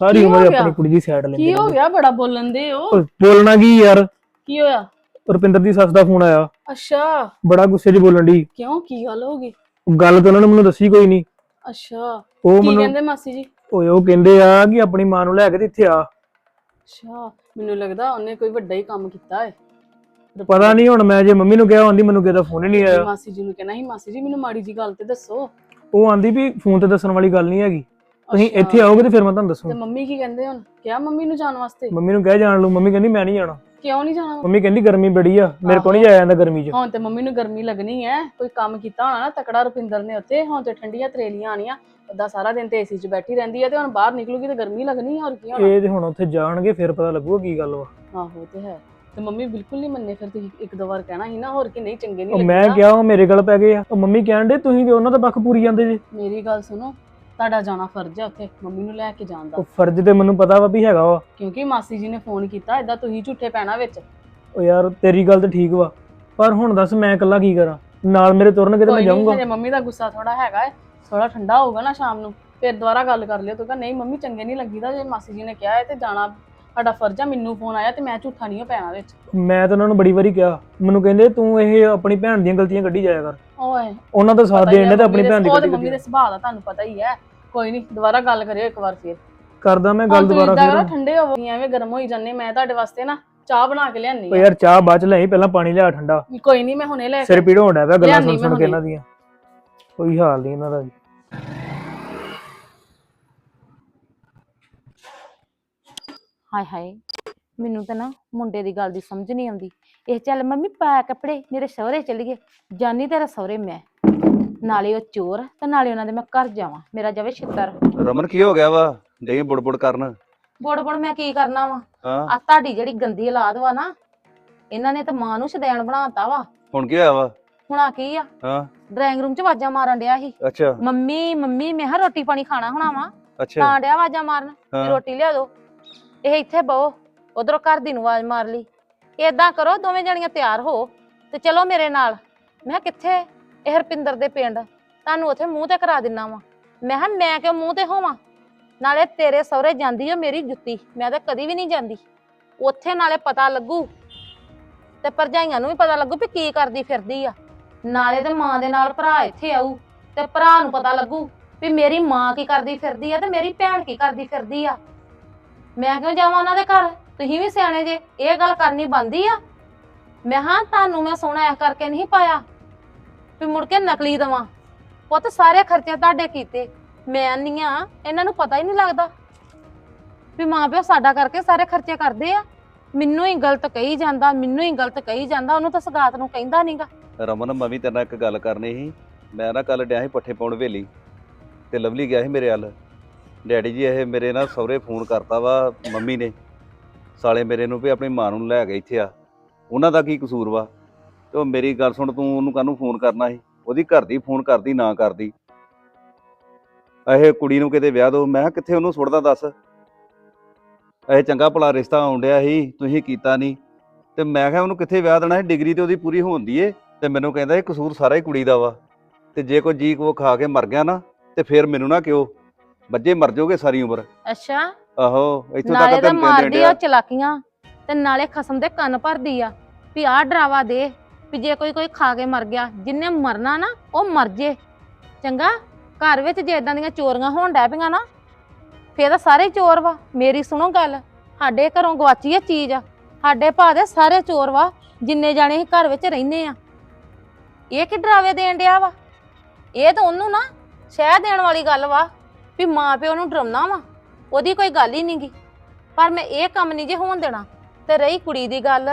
ਸਾਰੀ ਕੀ ਹੋ ਉਮਰ ਗਿਆ? ਆਪਣੀ ਕੁੜੀ ਦੀ ਸਾਈਡ ਲੈਂਦੇ ਕੀ ਹੋ ਰਹਿੰਦੇ। ਗਿਆ ਬੜਾ ਬੋਲਣ ਦੇ ਹੋ ਬੋਲਣਾ ਕੀ ਯਾਰ? ਕੀ ਹੋਇਆ? ਰੁਪਿੰਦਰ ਦੀ ਸੱਸ ਦਾ ਫੋਨ ਆਇਆ। ਅੱਛਾ। ਬੜਾ ਗੁੱਸੇ 'ਚ ਬੋਲਣ ਦੀ ਕਿਉਂ? ਕੀ ਗੱਲ ਹੋ ਗਈ? ਗੱਲ ਤਾਂ ਉਹਨਾਂ ਨੇ ਮੈਨੂੰ ਦੱਸੀ ਕੋਈ ਨਹੀਂ। ਅੱਛਾ। ਉਹ ਕੀ ਮੈਨੂੰ ਕਹਿੰਦੇ ਮਾਸੀ ਜੀ? ਓਏ ਉਹ ਕਹਿੰਦੇ ਆ ਕਿ ਆਪਣੀ ਮਾਂ ਨੂੰ ਲੈ ਕੇ ਤੇ ਇੱਥੇ ਆ। ਅੱਛਾ। ਮੈਨੂੰ ਲੱਗਦਾ ਉਹਨੇ ਕੋਈ ਵੱਡਾ ਹੀ ਕੰਮ ਕੀਤਾ ਹੈ ਪਤਾ ਨਹੀਂ ਹੁਣ ਮੈਂ ਜੇ ਮੰਮੀ ਨੂੰ ਕਿਹਾ ਆਂਦੀ ਮੈਨੂੰ ਕਿਹਦਾ ਫੋਨ ਹੀ ਨਹੀਂ ਆਇਆ। ਮਾਸੀ ਜੀ ਨੂੰ ਕਹਿਣਾ ਸੀ ਮਾਸੀ ਜੀ ਮੈਨੂੰ ਮਾੜੀ ਜੀ ਗੱਲ ਤੇ ਦੱਸੋ। ਉਹ ਆਂਦੀ ਵੀ ਫੋਨ ਤੇ ਦੱਸਣ ਵਾਲੀ ਗੱਲ ਨਹੀਂ ਹੈਗੀ। ਤੁਸੀਂ ਅੱਛਾ। ਇੱਥੇ ਆਓਗੇ ਤੇ ਫਿਰ ਮੈਂ ਤੁਹਾਨੂੰ ਤੇ ਦੱਸੂ ਮੰਮੀ ਕੀ ਕਹਿੰਦੇ ਹੁਣ? ਕਿਹਾ ਮੰਮੀ ਨੂੰ ਜਾਣ ਵਾਸਤੇ? ਮੰਮੀ ਨੂੰ ਕਹਿ ਜਾਣ ਲੂ ਮੰਮੀ ਕਹਿੰਦੀ ਮੈਂ ਨਹੀਂ ਜਾਣਾ। ਕਿਉਂ ਨਹੀਂ ਜਾਣਾ? ਮੰਮੀ ਕਹਿੰਦੀ ਗਰਮੀ ਬੜੀ ਆ ਮੇਰੇ ਕੋਲ ਨਹੀਂ ਜਾਇਆ ਜਾਂਦਾ ਗਰਮੀ 'ਚ। ਹੁਣ ਤੇ ਮੰਮੀ ਨੂੰ ਗਰਮੀ ਲੱਗਣੀ ਹੈ ਕੋਈ ਕੰਮ ਕੀਤਾ ਹੋਣਾ ਨਾ ਤਕੜਾ ਰੁਪਿੰਦਰ ਨੇ ਉੱਤੇ ਹੁਣ ਤੇ ਠੰਡੀਆਂ ਤਰੇਲੀਆਂ ਆਣੀਆਂ ਓਦਾਂ ਸਾਰਾ ਦਿਨ ਤੇ ਏਸੀ 'ਚ ਬੈਠੀ ਰਹਿੰਦੀ ਹੈ ਤੇ ਹੁਣ ਬਾਹਰ ਨਿਕਲੂਗੀ ਤੇ ਗਰਮੀ ਲੱਗਣੀ ਹੈ ਹੋਰ ਕੀ ਹੋਣਾ? ਇਹ ਤੇ ਹੁਣ ਉੱਥੇ ਜਾਣਗੇ ਫਿਰ ਪਤਾ ਲੱਗੂਗਾ ਕੀ ਗੱਲ ਵਾ। ਆਹੋ ਤੇ ਹੈ। ਤੇ ਮੰਮੀ ਬਿਲਕੁਲ ਨਹੀਂ ਮੰਨੇ ਫਿਰ ਤੁਸੀਂ ਇੱਕ ਦੋ ਵਾਰ ਕਹਿਣਾ ਸੀ ਨਾ ਹੋਰ ਕਿ ਨਹੀਂ ਚੰਗੇ ਉਹ ਨਹੀਂ ਮੈਂ ਲੱਗਦਾ ਕਿਹਾ ਉਹ ਮੇਰੇ ਗੱਲ ਪੈ ਗਏ ਆ। ਉਹ ਮੰਮੀ ਕਹਿਣ ਦੇ ਤੁਸੀਂ ਤੇ ਉਹਨਾਂ ਦਾ ਪੱਖ ਪੂਰੀ ਜਾਂਦੇ ਜੀ। ਮੇਰੀ ਗੱਲ ਸੁਣੋ ਤੁਹਾਡਾ ਜਾਣਾ ਫਰਜ਼ ਹੈ ਉੱਥੇ ਮੰਮੀ ਨੂੰ ਲੈ ਕੇ ਜਾਣ ਦਾ। ਉਹ ਫਰਜ਼ ਤੇ ਮੈਨੂੰ ਪਤਾ ਵਾ ਵੀ ਹੈਗਾ ਵਾ। ਕਿਉਂਕਿ ਮਾਸੀ ਜੀ ਨੇ ਫੋਨ ਕੀਤਾ ਏਦਾਂ ਤੁਸੀਂ ਝੂਠੇ ਪੈਣਾ ਵਿੱਚ। ਉਹ ਯਾਰ ਤੇਰੀ ਗੱਲ ਤੇ ਠੀਕ ਵਾ ਪਰ ਹੁਣ ਦੱਸ ਮੈਂ ਇਕੱਲਾ ਕੀ ਕਰਾਂ? ਨਾਲ ਮੇਰੇ ਤੁਰਨਗੇ ਤੇ ਮੈਂ ਕੋਈ ਨਹੀਂ ਜਾਊਂਗਾ। ਹਜੇ ਮੰਮੀ ਦਾ ਗੁੱਸਾ ਥੋੜਾ ਹੈਗਾ ਹੈ ਥੋੜਾ ਠੰਡਾ ਹੋਊਗਾ ਨਾ ਸ਼ਾਮ ਨੂੰ ਫਿਰ ਦੁਬਾਰਾ ਗੱਲ ਕਰ ਲਿਓ। ਤੂੰ ਕਹ ਨਹੀਂ ਮੰਮੀ ਚੰਗੇ ਨਹੀਂ ਲੱਗੀਦਾ ਜੇ ਮਾਸੀ ਜੀ ਨੇ ਕਿਹਾ ਹੈ ਤੇ ਜਾਣਾ ਸਾਡਾ ਫਰਜ਼ ਆ ਮੈਨੂੰ ਫੋਨ ਆਇਆ ਤੇ ਮੈਂ ਝੂਠਾ ਨਹੀਂ ਹੋ ਪੈਣਾ ਵਿੱਚ। ਮੈਂ ਤਾਂ ਉਹਨਾਂ ਨੂੰ ਬੜੀ ਵਾਰੀ ਕਿਹਾ ਮੈਨੂੰ ਕਹਿੰਦੇ ਤੂੰ ਇਹ ਆਪਣੀ ਭੈਣ ਦੀਆਂ ਗਲਤੀਆਂ ਕੱਢੀ ਜਾਇਆ ਕਰ। ਓਏ ਉਹਨਾਂ ਦਾ ਸਾਥ ਦੇਣ ਨੇ ਤੇ ਆਪਣੀ ਦੇ- ਭੈਣ ਦੀ ਮੰਮੀ ਦੇ ਸੁਭਾਅ ਦਾ ਤੁਹਾਨੂੰ ਪਤਾ ਹੀ ਹੈ ਕੋਈ ਨਹੀਂ ਦੁਬਾਰਾ ਗੱਲ ਕਰਿਓ ਇੱਕ ਵਾਰ ਫਿਰ। ਕਰਦਾ ਮੈਂ ਗੱਲ ਦੁਬਾਰਾ ਫਿਰ। ਠੰਡੇ ਹੋਵੋ ਐਵੇਂ ਗਰਮ ਹੋਈ ਜਾਂਦੇ ਮੈਂ ਤੁਹਾਡੇ ਵਾਸਤੇ ਨਾ ਚਾਹ ਬਣਾ ਕੇ ਲਿਆਨੀ ਉਹ ਯਾਰ ਚਾਹ ਬਾਅਦ ਚ ਲੈ ਆਈ, ਪਹਿਲਾਂ ਪਾਣੀ ਲਿਆ ਠੰਡਾ। ਕੋਈ ਨਹੀਂ ਮੈਂ ਹੁਣੇ ਲੈ ਕੇ ਸਿਰ ਪੀੜ ਹੋਣ ਡਿਆ ਪਿਆ ਗੱਲਾਂ ਸੁਣ ਕੇ। ਇਹਨਾਂ ਦੀਆਂ। ਕੋਈ ਹਾਲ ਨਹੀਂ ਇਹਨਾਂ ਦਾ ਹਾਏ ਹਾਏ ਮੈਨੂੰ ਤਾਂ ਨਾ ਮੁੰਡੇ ਦੀ ਗੱਲ ਦੀ ਸਮਝ ਨਹੀਂ ਆਉਂਦੀ। ਇਹ ਚੱਲ ਮੰਮੀ ਪਾ ਕੱਪੜੇ ਮੇਰੇ ਸਹੁਰੇ ਚਲੀਏ ਜਾਨੀ ਤੇਰਾ ਸਹੁਰੇ ਮੈਂ। ਨਾਲੇ ਉਹ ਚੋਰ ਤੇ ਨਾਲੇ ਉਹਨਾਂ ਦੇ ਮੈਂ ਘਰ ਜਾਵਾਂ ਮੇਰਾ ਜਾਵੇ ਛਿੱਤਰ। ਰਮਨ ਕੀ ਹੋ ਗਿਆ ਵਾ? ਜਈ ਬੁੜਬੁੜ ਕਰਨ? ਬੁੜ ਬੁੜ ਮੈਂ ਕੀ ਕਰਨਾ ਵਾ? ਹਾਂ। ਆ ਤੁਹਾਡੀ ਜਿਹੜੀ ਗੰਦੀ ਔਲਾਦ ਵਾ ਨਾ ਇਹਨਾਂ ਨੇ ਤਾਂ ਮਾਂ ਨੂੰ ਸ਼ਦੈਣ ਬਣਾਤਾ ਵਾ। ਹੁਣ ਕੀ ਹੋਇਆ ਵਾ? ਹੁਣ ਆ ਕੀ ਆ? ਹਾਂ। ਡਰਾਇੰਗ ਰੂਮ 'ਚ ਆਵਾਜ਼ਾਂ ਮਾਰਨ ਡਿਆ ਸੀ। ਅੱਛਾ। ਮੰਮੀ ਮੰਮੀ ਮੈਂ ਕਿਹਾ ਰੋਟੀ ਪਾਣੀ ਖਾਣਾ ਹੋਣਾ ਵਾ। ਅੱਛਾ। ਤਾਂ ਡਿਆ ਆਵਾਜ਼ਾਂ ਮਾਰਨ ਵੀ ਹਾਂ। ਰੋਟੀ ਲਿਆ ਦਿਓ ਇਹ ਇੱਥੇ ਬਹੋ ਉਧਰੋਂ ਘਰ ਦੀ ਨੂੰ ਆਵਾਜ਼ ਮਾਰ ਲਈ। ਏਦਾਂ ਕਰੋ ਦੋਵੇਂ ਜਣੀਆਂ ਤਿਆਰ ਹੋ ਤੇ ਚਲੋ ਮੇਰੇ ਨਾਲ। ਮੈਂ ਕਿਹਾ ਕਿੱਥੇ? ਇਹ ਹਰਪਿੰਦਰ ਦੇ ਪਿੰਡ, ਤੁਹਾਨੂੰ ਉੱਥੇ ਮੂੰਹ ਤੇ ਕਰਾ ਦਿੰਨਾ ਵਾ। ਮੈਂ ਕਿਹਾ, ਮੈਂ ਕਿਉਂ ਮੂੰਹ ਤੇ ਹੋਵਾਂ? ਨਾਲੇ ਤੇਰੇ ਸਹੁਰੇ ਜਾਂਦੀ ਓ ਮੇਰੀ ਜੁੱਤੀ, ਮੈਂ ਤਾਂ ਕਦੀ ਵੀ ਨਹੀਂ ਜਾਂਦੀ। ਉੱਥੇ ਨਾਲੇ ਪਤਾ ਲੱਗੂ ਤੇ ਭਰਜਾਈਆਂ ਨੂੰ ਵੀ ਪਤਾ ਲੱਗੂ ਵੀ ਕੀ ਕਰਦੀ ਫਿਰਦੀ ਆ। ਨਾਲੇ ਤੇ ਮਾਂ ਦੇ ਨਾਲ ਭਰਾ ਇੱਥੇ ਆਊ ਤੇ ਭਰਾ ਨੂੰ ਪਤਾ ਲੱਗੂ ਵੀ ਮੇਰੀ ਮਾਂ ਕੀ ਕਰਦੀ ਫਿਰਦੀ ਆ ਤੇ ਮੇਰੀ ਭੈਣ ਕੀ ਕਰਦੀ ਫਿਰਦੀ ਆ। ਮੈਂ ਕਿਉਂ ਜਾਵਾਂ ਉਹਨਾਂ ਦੇ ਘਰ? ਤੁਸੀਂ ਵੀ ਸਿਆਣੇ ਜੇ, ਇਹ ਗੱਲ ਕਰਨੀ ਬੰਦੀ ਆ। ਮੈਂ ਹਾਂ ਤੁਹਾਨੂੰ ਮੈਂ ਸੋਹਣਾ ਇਸ ਕਰਕੇ ਨਹੀਂ ਪਾਇਆ। ਵੀ ਮੁੜ ਕੇ ਨਕਲੀ ਦਵਾਂ। ਪੁੱਤ, ਸਾਰੇ ਖਰਚੇ ਤੁਹਾਡੇ ਕੀਤੇ। ਮੈਂ ਨਹੀਂ ਆ, ਇਹਨਾਂ ਨੂੰ ਪਤਾ ਹੀ ਨਹੀਂ ਲੱਗਦਾ। ਵੀ ਮਾਂ ਪਿਓ ਸਾਡਾ ਕਰਕੇ ਸਾਰੇ ਖਰਚੇ ਕਰਦੇ ਆ। ਮੈਨੂੰ ਹੀ ਗਲਤ ਕਹੀ ਜਾਂਦਾ, ਮੈਨੂੰ ਹੀ ਗਲਤ ਕਹੀ ਜਾਂਦਾ, ਉਹਨੂੰ ਤਾਂ ਸਗਾਤ ਨੂੰ ਕਹਿੰਦਾ ਨਹੀਂਗਾ ਰਮਨ, ਮੈਂ ਵੀ ਤੇਰੇ ਨਾਲ ਇੱਕ ਗੱਲ ਕਰਨੀ ਸੀ। ਮੈਂ ਨਾ ਕੱਲ ਡਿਆ ਸੀ ਪੱਠੇ ਪਾਉਣ ਵੇਲੀ ਤੇ ਲਵਲੀ ਗਿਆ ਸੀ ਮੇਰੇ ਵੱਲ। ਡੈਡੀ ਜੀ ਇਹ ਮੇਰੇ ਨਾਲ ਸਹੁਰੇ ਫੋਨ ਕਰਤਾ ਵਾ ਮੰਮੀ ਨੇ। ਸਾਲੇ ਮੇਰੇ ਨੂੰ ਵੀ ਆਪਣੀ ਮਾਂ ਨੂੰ ਲੈ ਕੇ ਇੱਥੇ ਆ। ਉਹਨਾਂ ਦਾ ਕੀ ਕਸੂਰ ਵਾ? ਤੇ ਉਹ ਮੇਰੀ ਗੱਲ ਸੁਣ ਤੂੰ ਉਹਨੂੰ ਕਾਹਨੂੰ ਫੋਨ ਕਰਨਾ ਸੀ। ਉਹਦੀ ਘਰ ਦੀ ਫੋਨ ਕਰਦੀ ਨਾ ਕਰਦੀ। ਇਹ ਕੁੜੀ ਨੂੰ ਕਿਤੇ ਵਿਆਹ ਦੋ ਮੈਂ ਕਿਹਾ ਕਿੱਥੇ ਉਹਨੂੰ ਸੁੱਟਦਾ ਦੱਸ? ਇਹ ਚੰਗਾ ਭਲਾ ਰਿਸ਼ਤਾ ਆਉਂਦਿਆ ਸੀ ਤੁਸੀਂ ਕੀਤਾ ਨਹੀਂ ਤੇ ਮੈਂ ਕਿਹਾ ਉਹਨੂੰ ਕਿੱਥੇ ਵਿਆਹ ਦੇਣਾ ਸੀ? ਡਿਗਰੀ ਤੇ ਉਹਦੀ ਪੂਰੀ ਹੁੰਦੀ ਏ। ਤੇ ਮੈਨੂੰ ਕਹਿੰਦਾ ਇਹ ਕਸੂਰ ਸਾਰਾ ਹੀ ਕੁੜੀ ਦਾ ਵਾ। ਤੇ ਜੇ ਕੋਈ ਜੀ ਕੋ ਖਾ ਕੇ ਮਰ ਗਿਆ ਨਾ ਤੇ ਫਿਰ ਮੈਨੂੰ ਨਾ ਕਿਉ ਬੱਜੇ ਮਰ ਜਾਓਗੇ ਸਾਰੀ ਉਮਰ। ਅੱਛਾ। ਆਹੋ ਇੱਥੋਂ ਨਾਲੇ ਤੱਕ ਤਾਂ ਤੈਨੂੰ ਮਾਰਦੀ ਆ ਚਲਾਕੀਆਂ। ਤੇ ਨਾਲੇ ਖਸਮ ਦੇ ਕੰਨ ਭਰਦੀ ਆ। ਵੀ ਆਹ ਡਰਾਵਾ ਦੇ। ਵੀ ਜੇ ਕੋਈ ਕੋਈ ਖਾ ਕੇ ਮਰ ਗਿਆ, ਜਿੰਨੇ ਮਰਨਾ ਨਾ, ਉਹ ਮਰ ਜੇ। ਚੰਗਾ? ਘਰ ਵਿੱਚ ਜੇ ਇਦਾਂ ਦੀਆਂ ਚੋਰੀਆਂ ਹੋਣ ਡੈ ਪਈਆਂ ਨਾ, ਫੇਰ ਤਾਂ ਸਾਰੇ ਚੋਰ ਵਾ। ਮੇਰੀ ਸੁਣੋ ਗੱਲ, ਸਾਡੇ ਘਰੋਂ ਗਵਾਚੀ ਆ ਚੀਜ਼ ਸਾਡੇ ਭਾ ਦੇ ਸਾਰੇ ਚੋਰ ਵਾ, ਜਿੰਨੇ ਜਾਣੇ ਅਸੀਂ ਘਰ ਵਿੱਚ ਰਹਿੰਦੇ ਆ। ਇਹ ਕਿ ਡਰਾਵੇ ਦੇਣ ਡਿਆ ਵਾ? ਇਹ ਤਾਂ ਉਹਨੂੰ ਨਾ ਸ਼ਹਿ ਦੇਣ ਵਾਲੀ ਗੱਲ ਵਾ, ਵੀ ਮਾਂ ਪਿਓ ਨੂੰ ਡਰਾਉਣਾ ਵਾ। ਉਹਦੀ ਕੋਈ ਗੱਲ ਹੀ ਨਹੀਂਗੀ ਪਰ ਮੈਂ ਇਹ ਕੰਮ ਨਹੀਂ ਜੇ ਹੋਣ ਦੇਣਾ। ਤੇ ਰਹੀ ਕੁੜੀ ਦੀ ਗੱਲ।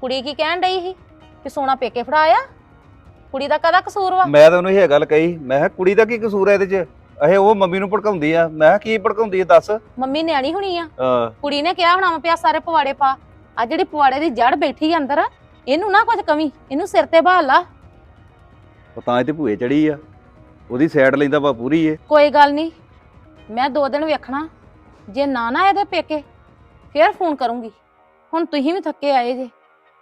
ਕੁੜੀ ਕੀ ਕਹਿਣ ਡਈ ਸੀ? ਕਿ ਸੋਨਾ ਪੇਕੇ ਫੜਾਇਆ? ਕੁੜੀ ਦਾ ਕਦਾ ਕਸੂਰ ਵਾ? ਮੈਂ ਤਾਂ ਉਹਨੂੰ ਇਹ ਗੱਲ ਕਹੀ ਮੈਂ ਕਿਹਾ ਕੁੜੀ ਦਾ ਕੀ ਕਸੂਰ ਹੈ ਇਹਦੇ 'ਚ? ਇਹ ਉਹ ਮੰਮੀ ਨੂੰ ਭੜਕਾਉਂਦੀ ਆ। ਮੈਂ ਕਿਹਾ ਕੀ ਭੜਕਾਉਂਦੀ ਆ ਦੱਸ? ਮੰਮੀ ਨਿਆਣੀ ਹੋਣੀ ਆ। ਹਾਂ। ਕੁੜੀ ਨੇ ਕਿਹਾ ਹੋਣਾ ਵਾ ਪਿਆ ਸਾਰੇ ਪਵਾੜੇ ਪਾ। ਆ ਜਿਹੜੀ ਪਵਾੜੇ ਦੀ ਜੜ ਬੈਠੀ ਆ ਅੰਦਰ ਇਹਨੂੰ ਨਾ ਕੁਝ ਕਮੀ ਇਹਨੂੰ ਸਿਰ ਤੇ ਬਹਾਲ ਲਾ। ਉਹ ਤਾਂ ਇਹ ਤੇ ਭੂਏ ਚੜੀ ਆ। ਉਹਦੀ ਸਾਈਡ ਲੈਂਦਾ ਵਾ ਪੂਰੀ ਏ। ਕੋਈ ਗੱਲ ਨਹੀਂ ਮੈਂ ਦੋ ਦਿਨ ਵੇਖਣਾ। ਜੇ ਨਾ ਨਾ ਇਹਦੇ ਪੇਕੇ ਫੇਰ ਫੋਨ ਕਰੂੰਗੀ। ਹੁਣ ਤੁਸੀਂ ਵੀ ਥੱਕੇ ਆਏ ਜੇ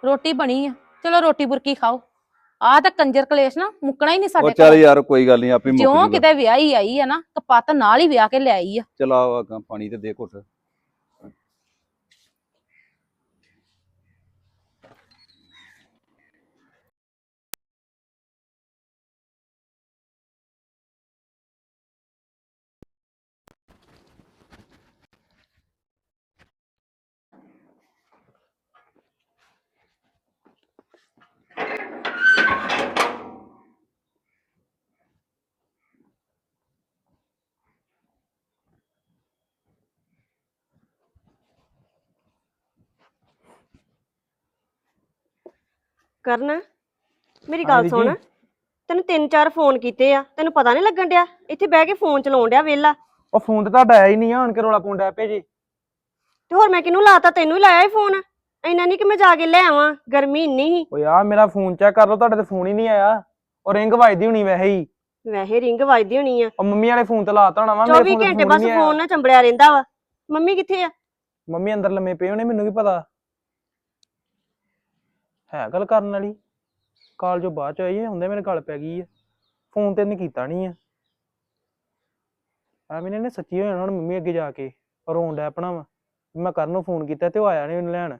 ਰੋਟੀ ਬਣੀ ਆ। ਚਲੋ ਰੋਟੀ ਬੁਰਕੀ ਖਾਓ। ਆਹ ਤਾਂ ਕੰਜਰ ਕਲੇਸ਼ ਨਾ ਮੁੱਕਣਾ ਹੀ ਨਹੀਂ ਉਹ ਸਾਡੇ ਚੱਲ ਯਾਰ ਕੋਈ ਗੱਲ ਨਹੀਂ ਆਪੇ ਮੁੱਕ ਜਿਉਂ ਜੂਗਾ। ਕਿਤੇ ਵਿਆਹੀ ਆਈ ਆ ਨਾ ਕਪੱਤ ਨਾਲ ਹੀ ਵਿਆਹ ਕੇ ਲੈ ਆਈ ਆ। ਚਲਾ ਆਗਾ ਪਾਣੀ ਤੇ ਦੇ ਘੁੱਟ। ਕਰਨ? ਮੇਰੀ ਹਾਂਜੀ ਗੱਲ ਸੁਣ। ਤੈਨੂੰ ਤਿੰਨ ਚਾਰ ਫੋਨ ਕੀਤੇ ਆ। ਤੈਨੂੰ ਪਤਾ ਨਹੀਂ ਲੱਗਣ ਡਿਆ। ਇੱਥੇ ਬਹਿ ਕੇ ਫੋਨ ਚਲਾਉਣ ਡਿਆ ਵੇਲਾ ਉਹ ਫੋਨ ਤੇ ਤੁਹਾਡਾ ਆਇਆ ਹੀ ਨਹੀਂ ਆਣ ਕੇ ਰੋਲਾ ਪਾਉਂਦਾ ਪਏ ਜੀ। ਤੇ ਹੋਰ ਮੈਂ ਕਿਹਨੂੰ ਲਾਤਾ? ਤੈਨੂੰ ਹੀ ਲਾਇਆ ਹੀ ਫੋਨ। ਇੰਨਾ ਨਹੀਂ ਕਿ ਮੈਂ ਜਾ ਕੇ ਲੈ ਆਵਾਂ। ਗਰਮੀ ਇੰਨੀ ਸੀ। ਓ ਯਾਰ ਮੇਰਾ ਫੋਨ ਚੈੱਕ ਕਰ ਲਓ। ਤੁਹਾਡੇ ਤੇ ਫੋਨ ਹੀ ਨਹੀਂ ਆਇਆ। ਉਹ ਰਿੰਗ ਵੱਜਦੀ ਹੋਣੀ ਵੈਸੇ ਹੀ। ਵੈਸੇ ਰਿੰਗ ਵੱਜਦੀ ਹੋਣੀ ਆ। ਉਹ ਮੰਮੀ ਵਾਲੇ ਫੋਨ ਤੇ ਲਾਤਾ ਹੋਣਾ ਵਾ। 24 ਘੰਟੇ ਬਸ ਫੋਨ ਨਾਲ ਚੰਬੜਿਆ ਰਹਿੰਦਾ ਵਾ। ਮੰਮੀ ਕਿੱਥੇ ਆ? ਮੰਮੀ ਅੰਦਰ ਲੰਮੇ ਪਏ ਹੋਣੇ ਮੈਨੂੰ ਕੀ ਪਤਾ? ਹੈ ਗੱਲ ਕਰਨ ਵਾਲੀ। ਕਾਲ ਜੋ ਬਾਅਦ ਚ ਆਈ ਹੈ, ਹੁੰਦੇ ਮੇਰੇ ਗੱਲ ਪੈ ਗਈ ਹੈ। ਫੋਨ ਤੇ ਨਹੀਂ ਕੀਤਾ ਨਹੀਂ ਆ ਐਵੇਂ ਨੇ ਸੱਚੀ ਹੋ ਜਾਣਾ ਹੁਣ ਮੰਮੀ ਅੱਗੇ ਜਾ ਕੇ ਰੋਣ ਡੈ ਆਪਣਾ ਵਾ। ਮੈਂ ਕਰਨ ਨੂੰ ਫੋਨ ਕੀਤਾ ਤੇ ਉਹ ਆਇਆ ਨਹੀਂ ਮੈਨੂੰ ਲੈਣ।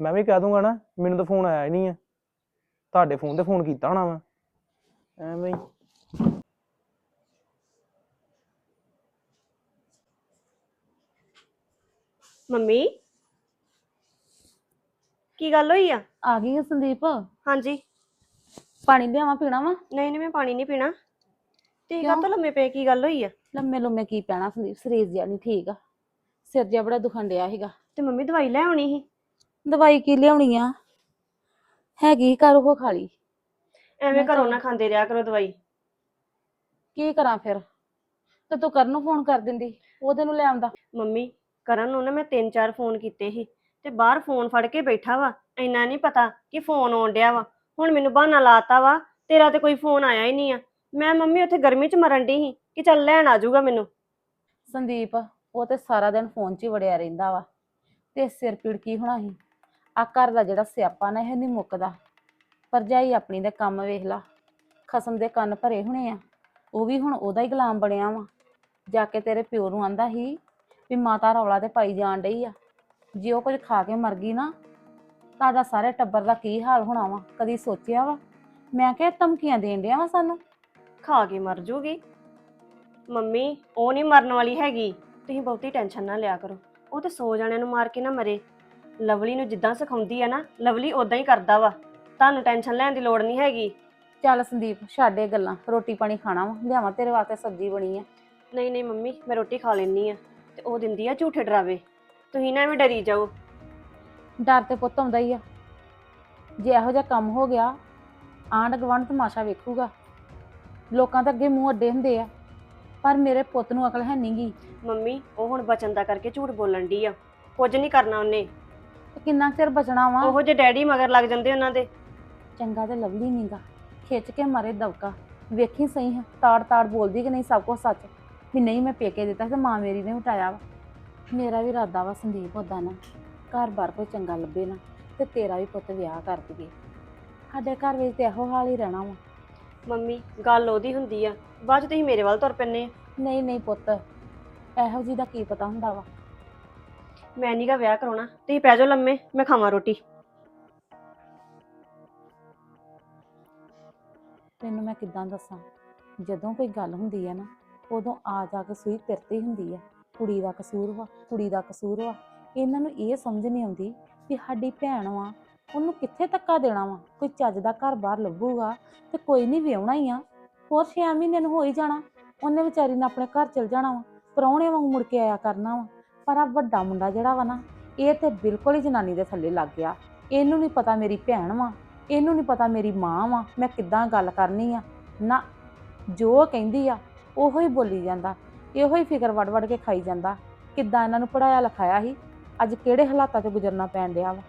ਮੈਂ ਵੀ ਕਹਿ ਦੂੰਗਾ ਨਾ, ਮੈਨੂੰ ਤਾਂ ਫੋਨ ਆਇਆ ਹੀ ਨਹੀਂ ਆ ਤੁਹਾਡੇ ਫੋਨ ਤੇ ਫੋਨ ਕੀਤਾ ਹੋਣਾ ਵਾ। ਐਵੇਂ ਹੀ। ਮੰਮੀ ਕੀ ਗੱਲ ਹੋਈ ਆ? ਆ ਗਈ ਆ ਸੰਦੀਪ। ਹਾਂਜੀ। ਪਾਣੀ ਲਿਆਵਾਂ ਪੀਣਾ ਵਾ? ਨਹੀਂ ਨਹੀਂ ਮੈਂ ਪਾਣੀ ਨਹੀਂ ਪੀਣਾ। ਤੇ ਕਿਉਂ? ਕਾਹਤੋਂ ਲੰਮੇ ਪਏ ਕੀ ਗੱਲ ਹੋਈ ਆ? ਲੰਮੇ ਲੰਮੇ ਕੀ ਪੈਣਾ ਸੰਦੀਪ ਸਰੀਰ ਜਿਆ ਨਹੀਂ ਠੀਕ ਆ। ਸਿਰ ਜਿਆ ਬੜਾ ਦੁਖਣ ਡਿਆ ਸੀਗਾ। ਤੇ ਮੰਮੀ ਦਵਾਈ ਲੈ ਆਉਣੀ ਸੀ? ਦਵਾਈ ਕੀ ਲਿਆਉਣੀ ਆ? ਹੈਗੀ ਘਰ ਉਹ ਖਾ ਲਈ ਐਵੇਂ ਮੈਂ ਘਰੋਂ ਨਾ ਖਾਂਦੇ ਰਿਹਾ ਕਰੋ ਦਵਾਈ। ਕੀ ਕਰਾਂ ਫਿਰ? ਤੇ ਤੂੰ ਕਰਨ ਨੂੰ ਫੋਨ ਕਰ ਦਿੰਦੀ ਉਹਦੇ ਨੂੰ ਲੈ ਆਉਂਦਾ। ਮੰਮੀ ਕਰਨ ਨੂੰ ਨਾ ਮੈਂ ਤਿੰਨ ਚਾਰ ਫੋਨ ਕੀਤੇ ਸੀ। ਤੇ ਬਾਹਰ ਫੋਨ ਫੜ ਕੇ ਬੈਠਾ ਵਾ, ਇੰਨਾ ਨਹੀਂ ਪਤਾ ਕਿ ਫੋਨ ਆਉਣ ਡਿਆ ਵਾ। ਹੁਣ ਮੈਨੂੰ ਬਹਾਨਾ ਲਾਤਾ ਵਾ, ਤੇਰਾ ਤੇ ਕੋਈ ਫੋਨ ਆਇਆ ਹੀ ਨਹੀਂ ਆ। ਮੈਂ ਮੰਮੀ ਉੱਥੇ ਗਰਮੀ 'ਚ ਮਰਨ ਡਈ ਸੀ ਕਿ ਚੱਲ ਲੈਣ ਆ ਜਾਊਗਾ ਮੈਨੂੰ। ਸੰਦੀਪ, ਉਹ ਤੇ ਸਾਰਾ ਦਿਨ ਫੋਨ 'ਚ ਹੀ ਵੜਿਆ ਰਹਿੰਦਾ ਵਾ। ਤੇ ਸਿਰ ਪੀੜ ਕੀ ਹੋਣਾ ਸੀ? ਆ ਘਰ ਦਾ ਜਿਹੜਾ ਸਿਆਪਾ ਨਾ, ਇਹ ਨਹੀਂ ਮੁੱਕਦਾ। ਭਰਜਾਈ ਆਪਣੀ ਦੇ ਕੰਮ ਵੇਖ ਲਾ। ਖਸਮ ਦੇ ਕੰਨ ਭਰੇ ਹੋਣੇ ਆ। ਉਹ ਵੀ ਹੁਣ ਉਹਦਾ ਹੀ ਗੁਲਾਮ ਬਣਿਆ ਵਾ। ਜਾ ਕੇ ਤੇਰੇ ਪਿਓ ਨੂੰ ਆਂਦਾ ਸੀ ਵੀ ਮਾਤਾ ਰੌਲਾ ਤੇ ਪਾਈ ਜਾਣ ਡਈ ਆ। ਜੇ ਉਹ ਕੁਝ ਖਾ ਕੇ ਮਰ ਗਈ ਨਾ ਤੁਹਾਡਾ ਸਾਰੇ ਟੱਬਰ ਦਾ ਕੀ ਹਾਲ ਹੋਣਾ ਵਾ? ਕਦੀ ਸੋਚਿਆ ਵਾ? ਮੈਂ ਕਿਹਾ ਧਮਕੀਆਂ ਦੇਣ ਡਿਆ ਵਾ ਸਾਨੂੰ। ਖਾ ਕੇ ਮਰ ਜੂਗੀ। ਮੰਮੀ ਉਹ ਨਹੀਂ ਮਰਨ ਵਾਲੀ ਹੈਗੀ। ਤੁਸੀਂ ਬਹੁਤੀ ਟੈਨਸ਼ਨ ਨਾ ਲਿਆ ਕਰੋ। ਉਹ ਤੇ ਸੌ ਜਣਿਆਂ ਨੂੰ ਮਾਰ ਕੇ ਨਾ ਮਰੇ। ਲਵਲੀ ਨੂੰ ਜਿੱਦਾਂ ਸਿਖਾਉਂਦੀ ਆ ਨਾ ਲਵਲੀ ਉਦਾਂ ਹੀ ਕਰਦਾ ਵਾ। ਤੁਹਾਨੂੰ ਟੈਨਸ਼ਨ ਲੈਣ ਦੀ ਲੋੜ ਨਹੀਂ ਹੈਗੀ। ਚੱਲ ਸੰਦੀਪ ਛੱਡ ਇਹ ਗੱਲਾਂ। ਰੋਟੀ ਪਾਣੀ ਖਾਣਾ ਵਾ। ਲਿਆਵਾਂ ਤੇਰੇ ਵਾਸਤੇ ਸਬਜ਼ੀ ਬਣੀ ਆ। ਨਹੀਂ ਨਹੀਂ ਮੰਮੀ ਮੈਂ ਰੋਟੀ ਖਾ ਲੈਣੀ ਆ। ਤੇ ਉਹ ਦਿੰਦੀ ਆ ਝੂਠੇ ਡਰਾਵੇ। ਤੁਸੀਂ ਨਾ ਐਵੇਂ ਡਰੀ ਜਾਓ। ਡਰ ਤੇ ਪੁੱਤ ਆਉਂਦਾ ਹੀ ਆ। ਜੇ ਇਹੋ ਜਿਹਾ ਕੰਮ ਹੋ ਗਿਆ ਆਂਢ ਗੁਆਂਢ ਤਮਾਸ਼ਾ ਵੇਖੂਗਾ। ਲੋਕਾਂ ਦੇ ਅੱਗੇ ਮੂੰਹ ਅੱਡੇ ਹੁੰਦੇ ਆ ਪਰ ਮੇਰੇ ਪੁੱਤ ਨੂੰ ਅਕਲ ਹੈ ਨਹੀਂਗੀ ਮੰਮੀ ਉਹ ਹੁਣ ਬਚਨ ਦਾ ਕਰਕੇ ਝੂਠ ਬੋਲਣ ਦੀ ਆ। ਕੁਝ ਨਹੀਂ ਕਰਨਾ ਉਹਨੇ। ਤੇ ਕਿੰਨਾ ਕੁ ਚਿਰ ਬਚਣਾ ਵਾ? ਉਹੋ ਜੇ ਡੈਡੀ ਮਗਰ ਲੱਗ ਜਾਂਦੇ ਉਹਨਾਂ ਦੇ। ਚੰਗਾ ਤੇ ਲਵਲੀ ਨਹੀਂਗਾ ਖਿੱਚ ਕੇ ਮਾਰੇ ਦਵਕਾ ਵੇਖੀ ਸਹੀ ਤਾੜ ਤਾੜ ਬੋਲਦੀ ਕਿ ਨਹੀਂ ਸਭ ਕੁਝ ਸੱਚ। ਵੀ ਨਹੀਂ ਮੈਂ ਪੇਕੇ ਦਿੱਤਾ ਤੇ ਮਾਂ ਮੇਰੀ ਨੇ ਉਟਾਇਆ ਵਾ। ਮੇਰਾ ਵੀ ਇਰਾਦਾ ਵਾ ਸੰਦੀਪ ਉਦਾਂ ਨਾ ਘਰ-ਬਾਰ ਕੋਈ ਚੰਗਾ ਲੱਭੇ ਨਾ ਤੇ ਤੇਰਾ ਵੀ ਪੁੱਤ ਵਿਆਹ ਕਰ ਦਈਏ ਸਾਡੇ ਘਰ ਵਿੱਚ ਤੇ ਇਹੋ ਹਾਲ ਹੀ ਰਹਿਣਾ ਵਾ। ਮੰਮੀ ਗੱਲ ਉਹਦੀ ਹੁੰਦੀ ਆ ਬਾਅਦ ਚ ਤੁਸੀਂ ਮੇਰੇ ਵੱਲ ਤੁਰ ਪੈਂਦੇ ਆ। ਨਹੀਂ ਨਹੀਂ ਪੁੱਤ ਇਹੋ ਜੀ ਦਾ ਕੀ ਪਤਾ ਹੁੰਦਾ ਵਾ। ਮੈਂ ਨੀਗਾ ਵਿਆਹ ਕਰਾਉਣਾ ਤੁਸੀਂ ਪੈ ਜਾਓ ਲੰਮੇ ਮੈਂ ਖਾਵਾਂ ਰੋਟੀ। ਤੈਨੂੰ ਮੈਂ ਕਿੱਦਾਂ ਦੱਸਾਂ ਜਦੋਂ ਕੋਈ ਗੱਲ ਹੁੰਦੀ ਹੈ ਨਾ ਉਦੋਂ ਆ ਜਾ ਕੇ ਸੂਈ ਤਿਰਤੀ ਹੁੰਦੀ ਹੈ ਕੁੜੀ ਦਾ ਕਸੂਰ ਵਾ, ਕੁੜੀ ਦਾ ਕਸੂਰ ਵਾ। ਇਹਨਾਂ ਨੂੰ ਇਹ ਸਮਝ ਨਹੀਂ ਆਉਂਦੀ ਕਿ ਸਾਡੀ ਭੈਣ ਵਾ, ਉਹਨੂੰ ਕਿੱਥੇ ਧੱਕਾ ਦੇਣਾ ਵਾ? ਕੋਈ ਚੱਜ ਦਾ ਘਰ ਬਾਹਰ ਲੱਭੂਗਾ ਤੇ ਕੋਈ ਨਹੀਂ ਵਿਆਹਣਾ ਹੀ ਆ। ਹੋਰ 6 ਮਹੀਨੇ ਨੂੰ ਹੋ ਹੀ ਜਾਣਾ, ਉਹਨੇ ਵਿਚਾਰੀ ਨੇ ਆਪਣੇ ਘਰ ਚਲ ਜਾਣਾ ਵਾ, ਪ੍ਰਾਹੁਣੇ ਵਾਂਗ ਮੁੜ ਕੇ ਆਇਆ ਕਰਨਾ ਵਾ। ਪਰ ਆ ਵੱਡਾ ਮੁੰਡਾ ਜਿਹੜਾ ਵਾ ਨਾ, ਇਹ ਤੇ ਬਿਲਕੁਲ ਹੀ ਜਨਾਨੀ ਦੇ ਥੱਲੇ ਲੱਗ ਗਿਆ। ਇਹਨੂੰ ਨਹੀਂ ਪਤਾ ਮੇਰੀ ਭੈਣ ਵਾ, ਇਹਨੂੰ ਨਹੀਂ ਪਤਾ ਮੇਰੀ ਮਾਂ ਵਾ, ਮੈਂ ਕਿੱਦਾਂ ਗੱਲ ਕਰਨੀ ਆ। ਨਾ, ਜੋ ਕਹਿੰਦੀ ਆ, ਉਹੋ ਹੀ ਬੋਲੀ ਜਾਂਦਾ। ਇਹੋ ਹੀ ਫਿਕਰ ਵੜ ਵੜ ਕੇ ਖਾਈ ਜਾਂਦਾ। ਕਿੱਦਾਂ ਇਹਨਾਂ ਨੂੰ ਪੜਾਇਆ ਲਿਖਾਇਆ ਸੀ? ਅੱਜ ਕਿਹੜੇ ਹਾਲਾਤਾਂ 'ਚ ਗੁਜ਼ਰਨਾ ਪੈਣ ਡਿਆ ਵਾ?